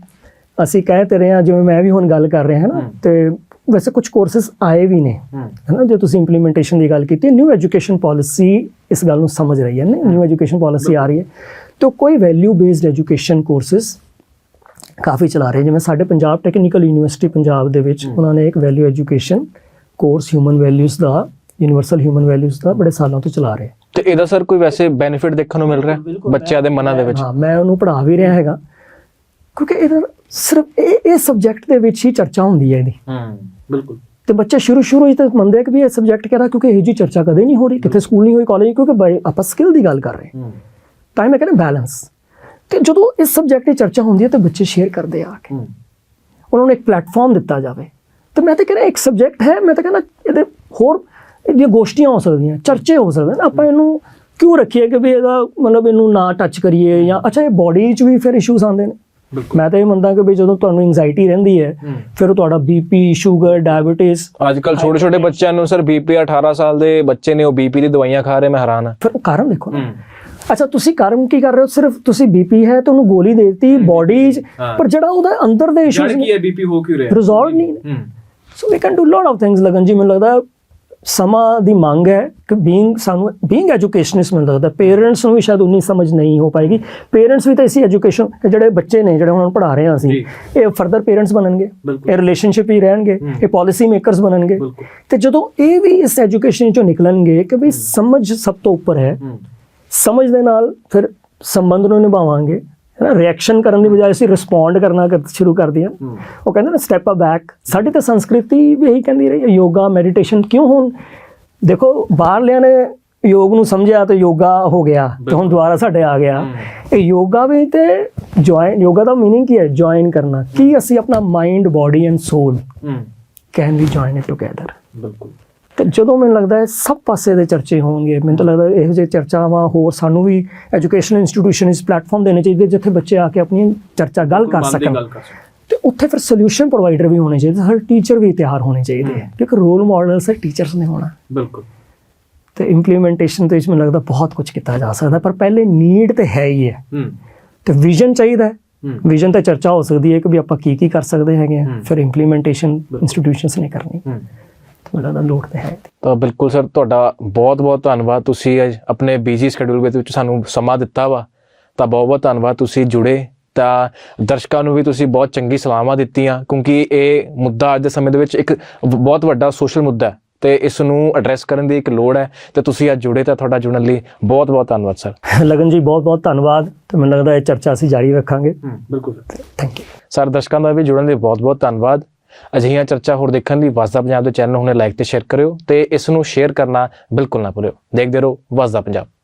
Speaker 2: ਅਸੀਂ ਕਹਿ ਤੇ ਰਹੇ ਹਾਂ ਜਿਵੇਂ ਮੈਂ ਵੀ ਹੁਣ ਗੱਲ ਕਰ ਰਿਹਾ ਹਾਂ ਨਾ ਤੇ ਵੈਸੇ ਕੁਝ ਕੋਰਸਸ ਆਏ ਵੀ ਨੇ। ਹੈ। ਨਾ ਜੇ ਤੁਸੀਂ ਇੰਪਲੀਮੈਂਟੇਸ਼ਨ ਦੀ ਗੱਲ ਕੀਤੀ ਨਿਊ ਐਜੂਕੇਸ਼ਨ ਪਾਲਿਸੀ ਇਸ ਗੱਲ ਨੂੰ ਸਮਝ ਰਹੀ ਹੈ ਨਾ ਨਿਊ ਐਜੂਕੇਸ਼ਨ ਪਾਲਿਸੀ ਆ ਰਹੀ ਹੈ। ਤੇ ਕੋਈ ਵੈਲਿਊ ਬੇਸਡ ਐਜੂਕੇਸ਼ਨ ਕੋਰਸਸ ਕਾਫੀ ਚਲਾ ਰਹੇ ਜਿਵੇਂ ਸਾਡੇ ਪੰਜਾਬ ਟੈਕਨੀਕਲ ਯੂਨੀਵਰਸਿਟੀ ਪੰਜਾਬ ਦੇ ਵਿੱਚ ਉਹਨਾਂ ਨੇ ਇੱਕ value education course human values ਦਾ ਯੂਨੀਵਰਸਲ ਹਿਊਮਨ ਵੈਲਿਊਜ਼ ਦਾ ਬੜੇ ਸਾਲਾਂ ਤੋਂ ਚਲਾ ਰਹੇ
Speaker 1: ਤੇ ਇਹਦਾ ਸਰ ਕੋਈ ਵੈਸੇ ਬੈਨੀਫਿਟ ਦੇਖਣ ਨੂੰ ਮਿਲ ਰਿਹਾ ਬੱਚਿਆਂ ਦੇ ਮਨਾਂ ਦੇ ਵਿੱਚ?
Speaker 2: ਹਾਂ ਮੈਂ ਉਹਨੂੰ ਪੜ੍ਹਾ ਵੀ ਰਿਹਾ ਹੈਗਾ। ਕਿਉਂਕਿ ਇਹਦਾ ਸਿਰਫ ਇਹ ਇਹ ਸਬਜੈਕਟ ਦੇ ਵਿੱਚ ਹੀ ਚਰਚਾ ਹੁੰਦੀ ਹੈ ਇਹਦੀ।
Speaker 1: ਹੂੰ ਬਿਲਕੁਲ।
Speaker 2: ਤੇ ਬੱਚੇ ਸ਼ੁਰੂ ਸ਼ੁਰੂ ਵਿੱਚ ਤਾਂ ਮੰਨਦੇ ਆ ਕਿ ਵੀ ਇਹ ਸਬਜੈਕਟ ਕਿਹੜਾ ਕਿਉਂਕਿ ਇਹ ਜੀ ਚਰਚਾ ਕਦੇ ਨਹੀਂ ਹੋ ਰਹੀ। ਕਿਤੇ ਸਕੂਲ ਨਹੀਂ ਹੋਈ ਕਾਲਜ ਕਿਉਂਕਿ ਆਪਾਂ ਸਕਿੱਲ ਦੀ ਗੱਲ ਕਰ ਰਹੇ ਹਾਂ।
Speaker 1: ਹੂੰ।
Speaker 2: ਤਾਂ ਹੀ ਮੈਂ ਕਹਿੰਦਾ ਬੈਲੈਂਸ ਤੇ ਜਦੋਂ ਇਸ ਸਬਜੈਕਟ ਦੀ ਚਰਚਾ ਹੁੰਦੀ ਹੈ ਤਾਂ ਬੱਚੇ ਸ਼ੇਅਰ ਕਰਦੇ ਆ ਕੇ।
Speaker 1: ਹੂੰ।
Speaker 2: ਉਹਨਾਂ ਨੂੰ ਇੱਕ ਪਲੇਟਫਾਰਮ ਦਿੱਤਾ ਜਾਵੇ। ਤੇ ਮੈਂ ਤਾਂ ਕਹਿੰਦਾ ਇੱਕ ਸਬਜੈਕਟ ਹੈ ਮੈਂ ਤਾਂ ਕਹਿੰਦਾ ਇਹਦੇ ਹੋਰ ਇਹਦੀਆਂ ਗੋਸ਼ਟੀਆਂ ਹੋ ਸਕਦੀਆਂ ਚਰਚੇ ਹੋ ਸਕਦੇ ਨੇ। ਆਪਾਂ ਇਹਨੂੰ ਕਿਉਂ ਰੱਖੀਏ ਕਿ ਵੀ ਇਹਦਾ ਮਤਲਬ ਇਹਨੂੰ ਨਾ ਟੱਚ ਕਰੀਏ ਜਾਂ ਅੱਛਾ ਇਹ ਬਾਡੀ 'ਚ ਵੀ ਫਿਰ ਇਸ਼ੂਸ ਆਉਂਦੇ ਨੇ। ਮੈਂ ਤਾਂ ਇਹ ਮੰਨਦਾ ਕਿ ਵੀ ਜਦੋਂ ਤੁਹਾਨੂੰ ਐਂਜ਼ਾਈਟੀ ਰਹਿੰਦੀ ਹੈ ਫਿਰ ਉਹ ਤੁਹਾਡਾ ਬੀਪੀ ਸ਼ੂਗਰ ਡਾਇਬੀਟਿਸ
Speaker 1: ਅੱਜ ਕੱਲ ਛੋਟੇ ਛੋਟੇ ਬੱਚਿਆਂ ਨੂੰ ਸਰ ਬੀਪੀ 18 ਸਾਲ ਦੇ ਬੱਚੇ ਨੇ ਉਹ ਬੀਪੀ ਦੀ ਦਵਾਈਆਂ ਖਾ ਰਹੇ ਮੈਂ ਹੈਰਾਨ ਹਾਂ।
Speaker 2: ਫਿਰ ਉਹ ਕਾਰਨ ਦੇਖੋ ਨਾ। ਅੱਛਾ ਤੁਸੀਂ ਕਾਰਨ ਕੀ ਕਰ ਰਹੇ ਹੋ? ਸਿਰਫ ਤੁਸੀਂ ਬੀਪੀ ਹੈ ਤੇ ਉਹਨੂੰ ਗੋਲੀ ਦੇ ਦਿੱਤੀ ਬਾਡੀ ਪਰ ਜਿਹੜਾ ਉਹਦਾ ਅੰਦਰ ਦੇ ਇਸ਼ੂਸ ਨੇ
Speaker 1: ਹੈ ਬੀਪੀ ਹੋ ਕਿਉਂ ਰਿਹਾ?
Speaker 2: ਰਿਜ਼ੋਲਵ ਨਹੀਂ so we can do lot of things ਲਗਨ ਜੀ ਮੈਨੂੰ ਲੱਗਦਾ ਸਮਾਂ ਦੀ ਮੰਗ ਹੈ ਕਿ ਬੀਇੰਗ ਸਾਨੂੰ ਬੀਇੰਗ ਐਜੂਕੇਸ਼ਨਿਸਟ ਮੈਨੂੰ ਲੱਗਦਾ ਪੇਰੈਂਟਸ ਨੂੰ ਵੀ ਸ਼ਾਇਦ ਉਨੀ ਸਮਝ ਨਹੀਂ ਹੋ ਪਾਏਗੀ। ਪੇਰੈਂਟਸ ਵੀ ਤਾਂ ਇਸੀ ਐਜੂਕੇਸ਼ਨ ਜਿਹੜੇ ਬੱਚੇ ਨੇ ਜਿਹੜੇ ਹੁਣ ਪੜ੍ਹਾ ਰਹੇ ਹਾਂ ਅਸੀਂ। ਇਹ ਫਰਦਰ ਪੇਰੈਂਟਸ ਬਣਨਗੇ। ਇਹ ਰਿਲੇਸ਼ਨਸ਼ਿਪ ਹੀ ਰਹਿਣਗੇ ਇਹ ਪਾਲਿਸੀ ਮੇਕਰਸ ਬਣਨਗੇ। ਤੇ ਜਦੋਂ ਇਹ ਵੀ ਇਸ ਐਜੂਕੇਸ਼ਨ ਚੋਂ ਨਿਕਲਣਗੇ ਕਿ ਵੀ ਸਮਝ ਸਭ ਤੋਂ ਉੱਪਰ ਹੈ। ਸਮਝ ਦੇ ਨਾਲ ਫਿਰ ਸੰਬੰਧ ਨੂੰ ਨਿਭਾਵਾਂਗੇ। ਨਾ ਰਿਐਕਸ਼ਨ ਕਰਨ ਦੀ ਬਜਾਏ ਅਸੀਂ ਰਿਸਪੌਂਡ ਕਰਨਾ ਕਰ- ਸ਼ੁਰੂ ਕਰ ਦਿਆਂ ਉਹ ਕਹਿੰਦੇ ਨਾ ਸਟੈਪ ਅ ਬੈਕ ਸਾਡੀ ਤਾਂ ਸੰਸਕ੍ਰਿਤੀ ਵੀ ਇਹੀ ਕਹਿੰਦੀ ਰਹੀ ਹੈ ਯੋਗਾ ਮੈਡੀਟੇਸ਼ਨ ਕਿਉਂ ਹੁਣ ਦੇਖੋ ਬਾਹਰਲਿਆਂ ਨੇ ਯੋਗ ਨੂੰ ਸਮਝਿਆ ਤੇ ਯੋਗਾ ਹੋ ਗਿਆ ਤੇ ਹੁਣ ਦੁਬਾਰਾ ਸਾਡੇ ਆ ਗਿਆ ਇਹ ਯੋਗਾ ਵੀ ਤੇ ਜੁਆਇਨ ਯੋਗਾ ਦਾ मीनिंग ਕੀ ਹੈ ਜੁਆਇਨ ਕਰਨਾ ਕੀ ਅਸੀਂ ਆਪਣਾ mind body and soul can we join it together
Speaker 1: ਬਿਲਕੁਲ
Speaker 2: ਤੇ ਜਦੋਂ ਮੈਨੂੰ ਲੱਗਦਾ ਹੈ ਸਭ ਪਾਸੇ ਦੇ ਚਰਚੇ ਹੋਣਗੇ ਮੈਨੂੰ ਤਾਂ ਲੱਗਦਾ ਇਹੋ ਜਿਹੇ ਚਰਚਾਵਾਂ ਹੋਰ ਸਾਨੂੰ ਵੀ ਐਜੂਕੇਸ਼ਨ ਇੰਸਟੀਟਿਊਸ਼ਨ ਇਸ ਪਲੇਟਫਾਰਮ ਦੇਣੇ ਚਾਹੀਦੇ ਜਿੱਥੇ ਬੱਚੇ ਆ ਕੇ ਆਪਣੀ ਚਰਚਾ ਗੱਲ ਕਰ ਸਕਣ। ਤੇ ਉੱਥੇ ਫਿਰ ਸੋਲੂਸ਼ਨ ਪ੍ਰੋਵਾਈਡਰ ਵੀ ਹੋਣੇ ਚਾਹੀਦੇ ਹਰ ਟੀਚਰ ਵੀ ਤਿਆਰ ਹੋਣੇ ਚਾਹੀਦੇ ਹੈ। ਕਿਉਂਕਿ ਰੋਲ ਮਾਡਲਸ ਟੀਚਰਸ ਨੇ ਹੋਣਾ।
Speaker 1: ਬਿਲਕੁਲ।
Speaker 2: ਤੇ ਇੰਪਲੀਮੈਂਟੇਸ਼ਨ ਤੇ ਇਸ ਮੈਨੂੰ ਲੱਗਦਾ ਬਹੁਤ ਕੁਝ ਕੀਤਾ ਜਾ ਸਕਦਾ ਪਰ ਪਹਿਲੇ ਨੀਡ ਤੇ ਹੈ ਹੀ ਹੈ। ਤੇ ਵਿਜ਼ਨ ਚਾਹੀਦਾ ਹੈ। ਵਿਜ਼ਨ ਤੇ ਚਰਚਾ ਹੋ ਸਕਦੀ ਹੈ ਕਿ ਵੀ ਆਪਾਂ ਕੀ ਕੀ ਕਰ ਸਕਦੇ ਹੈਗੇ ਫਿਰ ਇੰਪਲੀਮੈਂਟੇਸ਼ਨ ਇੰਸਟੀਟਿਊਸ਼ਨਸ ਨੇ ਕਰਨੀ। ਮੈਨੂੰ ਲੱਗਦਾ ਲੋੜ ਤੇ ਹੈ
Speaker 1: ਤਾਂ ਬਿਲਕੁਲ ਸਰ ਤੁਹਾਡਾ ਬਹੁਤ ਬਹੁਤ ਧੰਨਵਾਦ। ਤੁਸੀਂ ਅੱਜ ਆਪਣੇ ਬਿਜ਼ੀ ਸ਼ਡਿਊਲ ਵਿੱਚ ਸਾਨੂੰ ਸਮਾਂ ਦਿੱਤਾ ਵਾ। ਤਾਂ ਬਹੁਤ ਬਹੁਤ ਧੰਨਵਾਦ ਤੁਸੀਂ ਜੁੜੇ। ਤਾਂ ਦਰਸ਼ਕਾਂ ਨੂੰ ਵੀ ਤੁਸੀਂ ਬਹੁਤ ਚੰਗੀ ਸਲਾਹਾਂ ਦਿੱਤੀਆਂ ਕਿਉਂਕਿ ਇਹ ਮੁੱਦਾ ਅੱਜ ਦੇ ਸਮੇਂ ਦੇ ਵਿੱਚ ਇੱਕ ਬਹੁਤ ਵੱਡਾ ਸੋਸ਼ਲ ਮੁੱਦਾ ਹੈ। ਤੇ ਇਸ ਨੂੰ ਐਡਰੈਸ ਕਰਨ ਦੀ ਇੱਕ ਲੋੜ ਹੈ। ਤੇ ਤੁਸੀਂ ਅੱਜ ਜੁੜੇ ਤਾਂ ਤੁਹਾਡਾ ਜੁੜਨ ਲਈ ਬਹੁਤ ਬਹੁਤ ਧੰਨਵਾਦ ਸਰ।
Speaker 2: ਲਗਨ ਜੀ ਬਹੁਤ ਬਹੁਤ ਧੰਨਵਾਦ। ਤੇ ਮੈਨੂੰ ਲੱਗਦਾ ਇਹ ਚਰਚਾ ਅਸੀਂ ਜਾਰੀ ਰੱਖਾਂਗੇ।
Speaker 1: ਬਿਲਕੁਲ
Speaker 2: ਥੈਂਕ ਯੂ
Speaker 1: ਸਰ ਦਰਸ਼ਕਾਂ ਦਾ ਵੀ ਜੁੜਨ ਲਈ ਬਹੁਤ ਬਹੁਤ ਧੰਨਵਾਦ। ਅਜਿਹੀਆਂ ਚਰਚਾ ਹੋਰ ਦੇਖਣ ਲਈ ਵਸਦਾ ਪੰਜਾਬ ਦੇ ਚੈਨਲ ਹੁਣੇ ਲਾਈਕ ਤੇ ਸ਼ੇਅਰ ਕਰਿਓ ਤੇ ਇਸ ਨੂੰ ਸ਼ੇਅਰ ਕਰਨਾ ਬਿਲਕੁਲ ਨਾ ਭੁੱਲਿਓ। ਦੇਖਦੇ ਰਹੋ ਵਸਦਾ ਪੰਜਾਬ।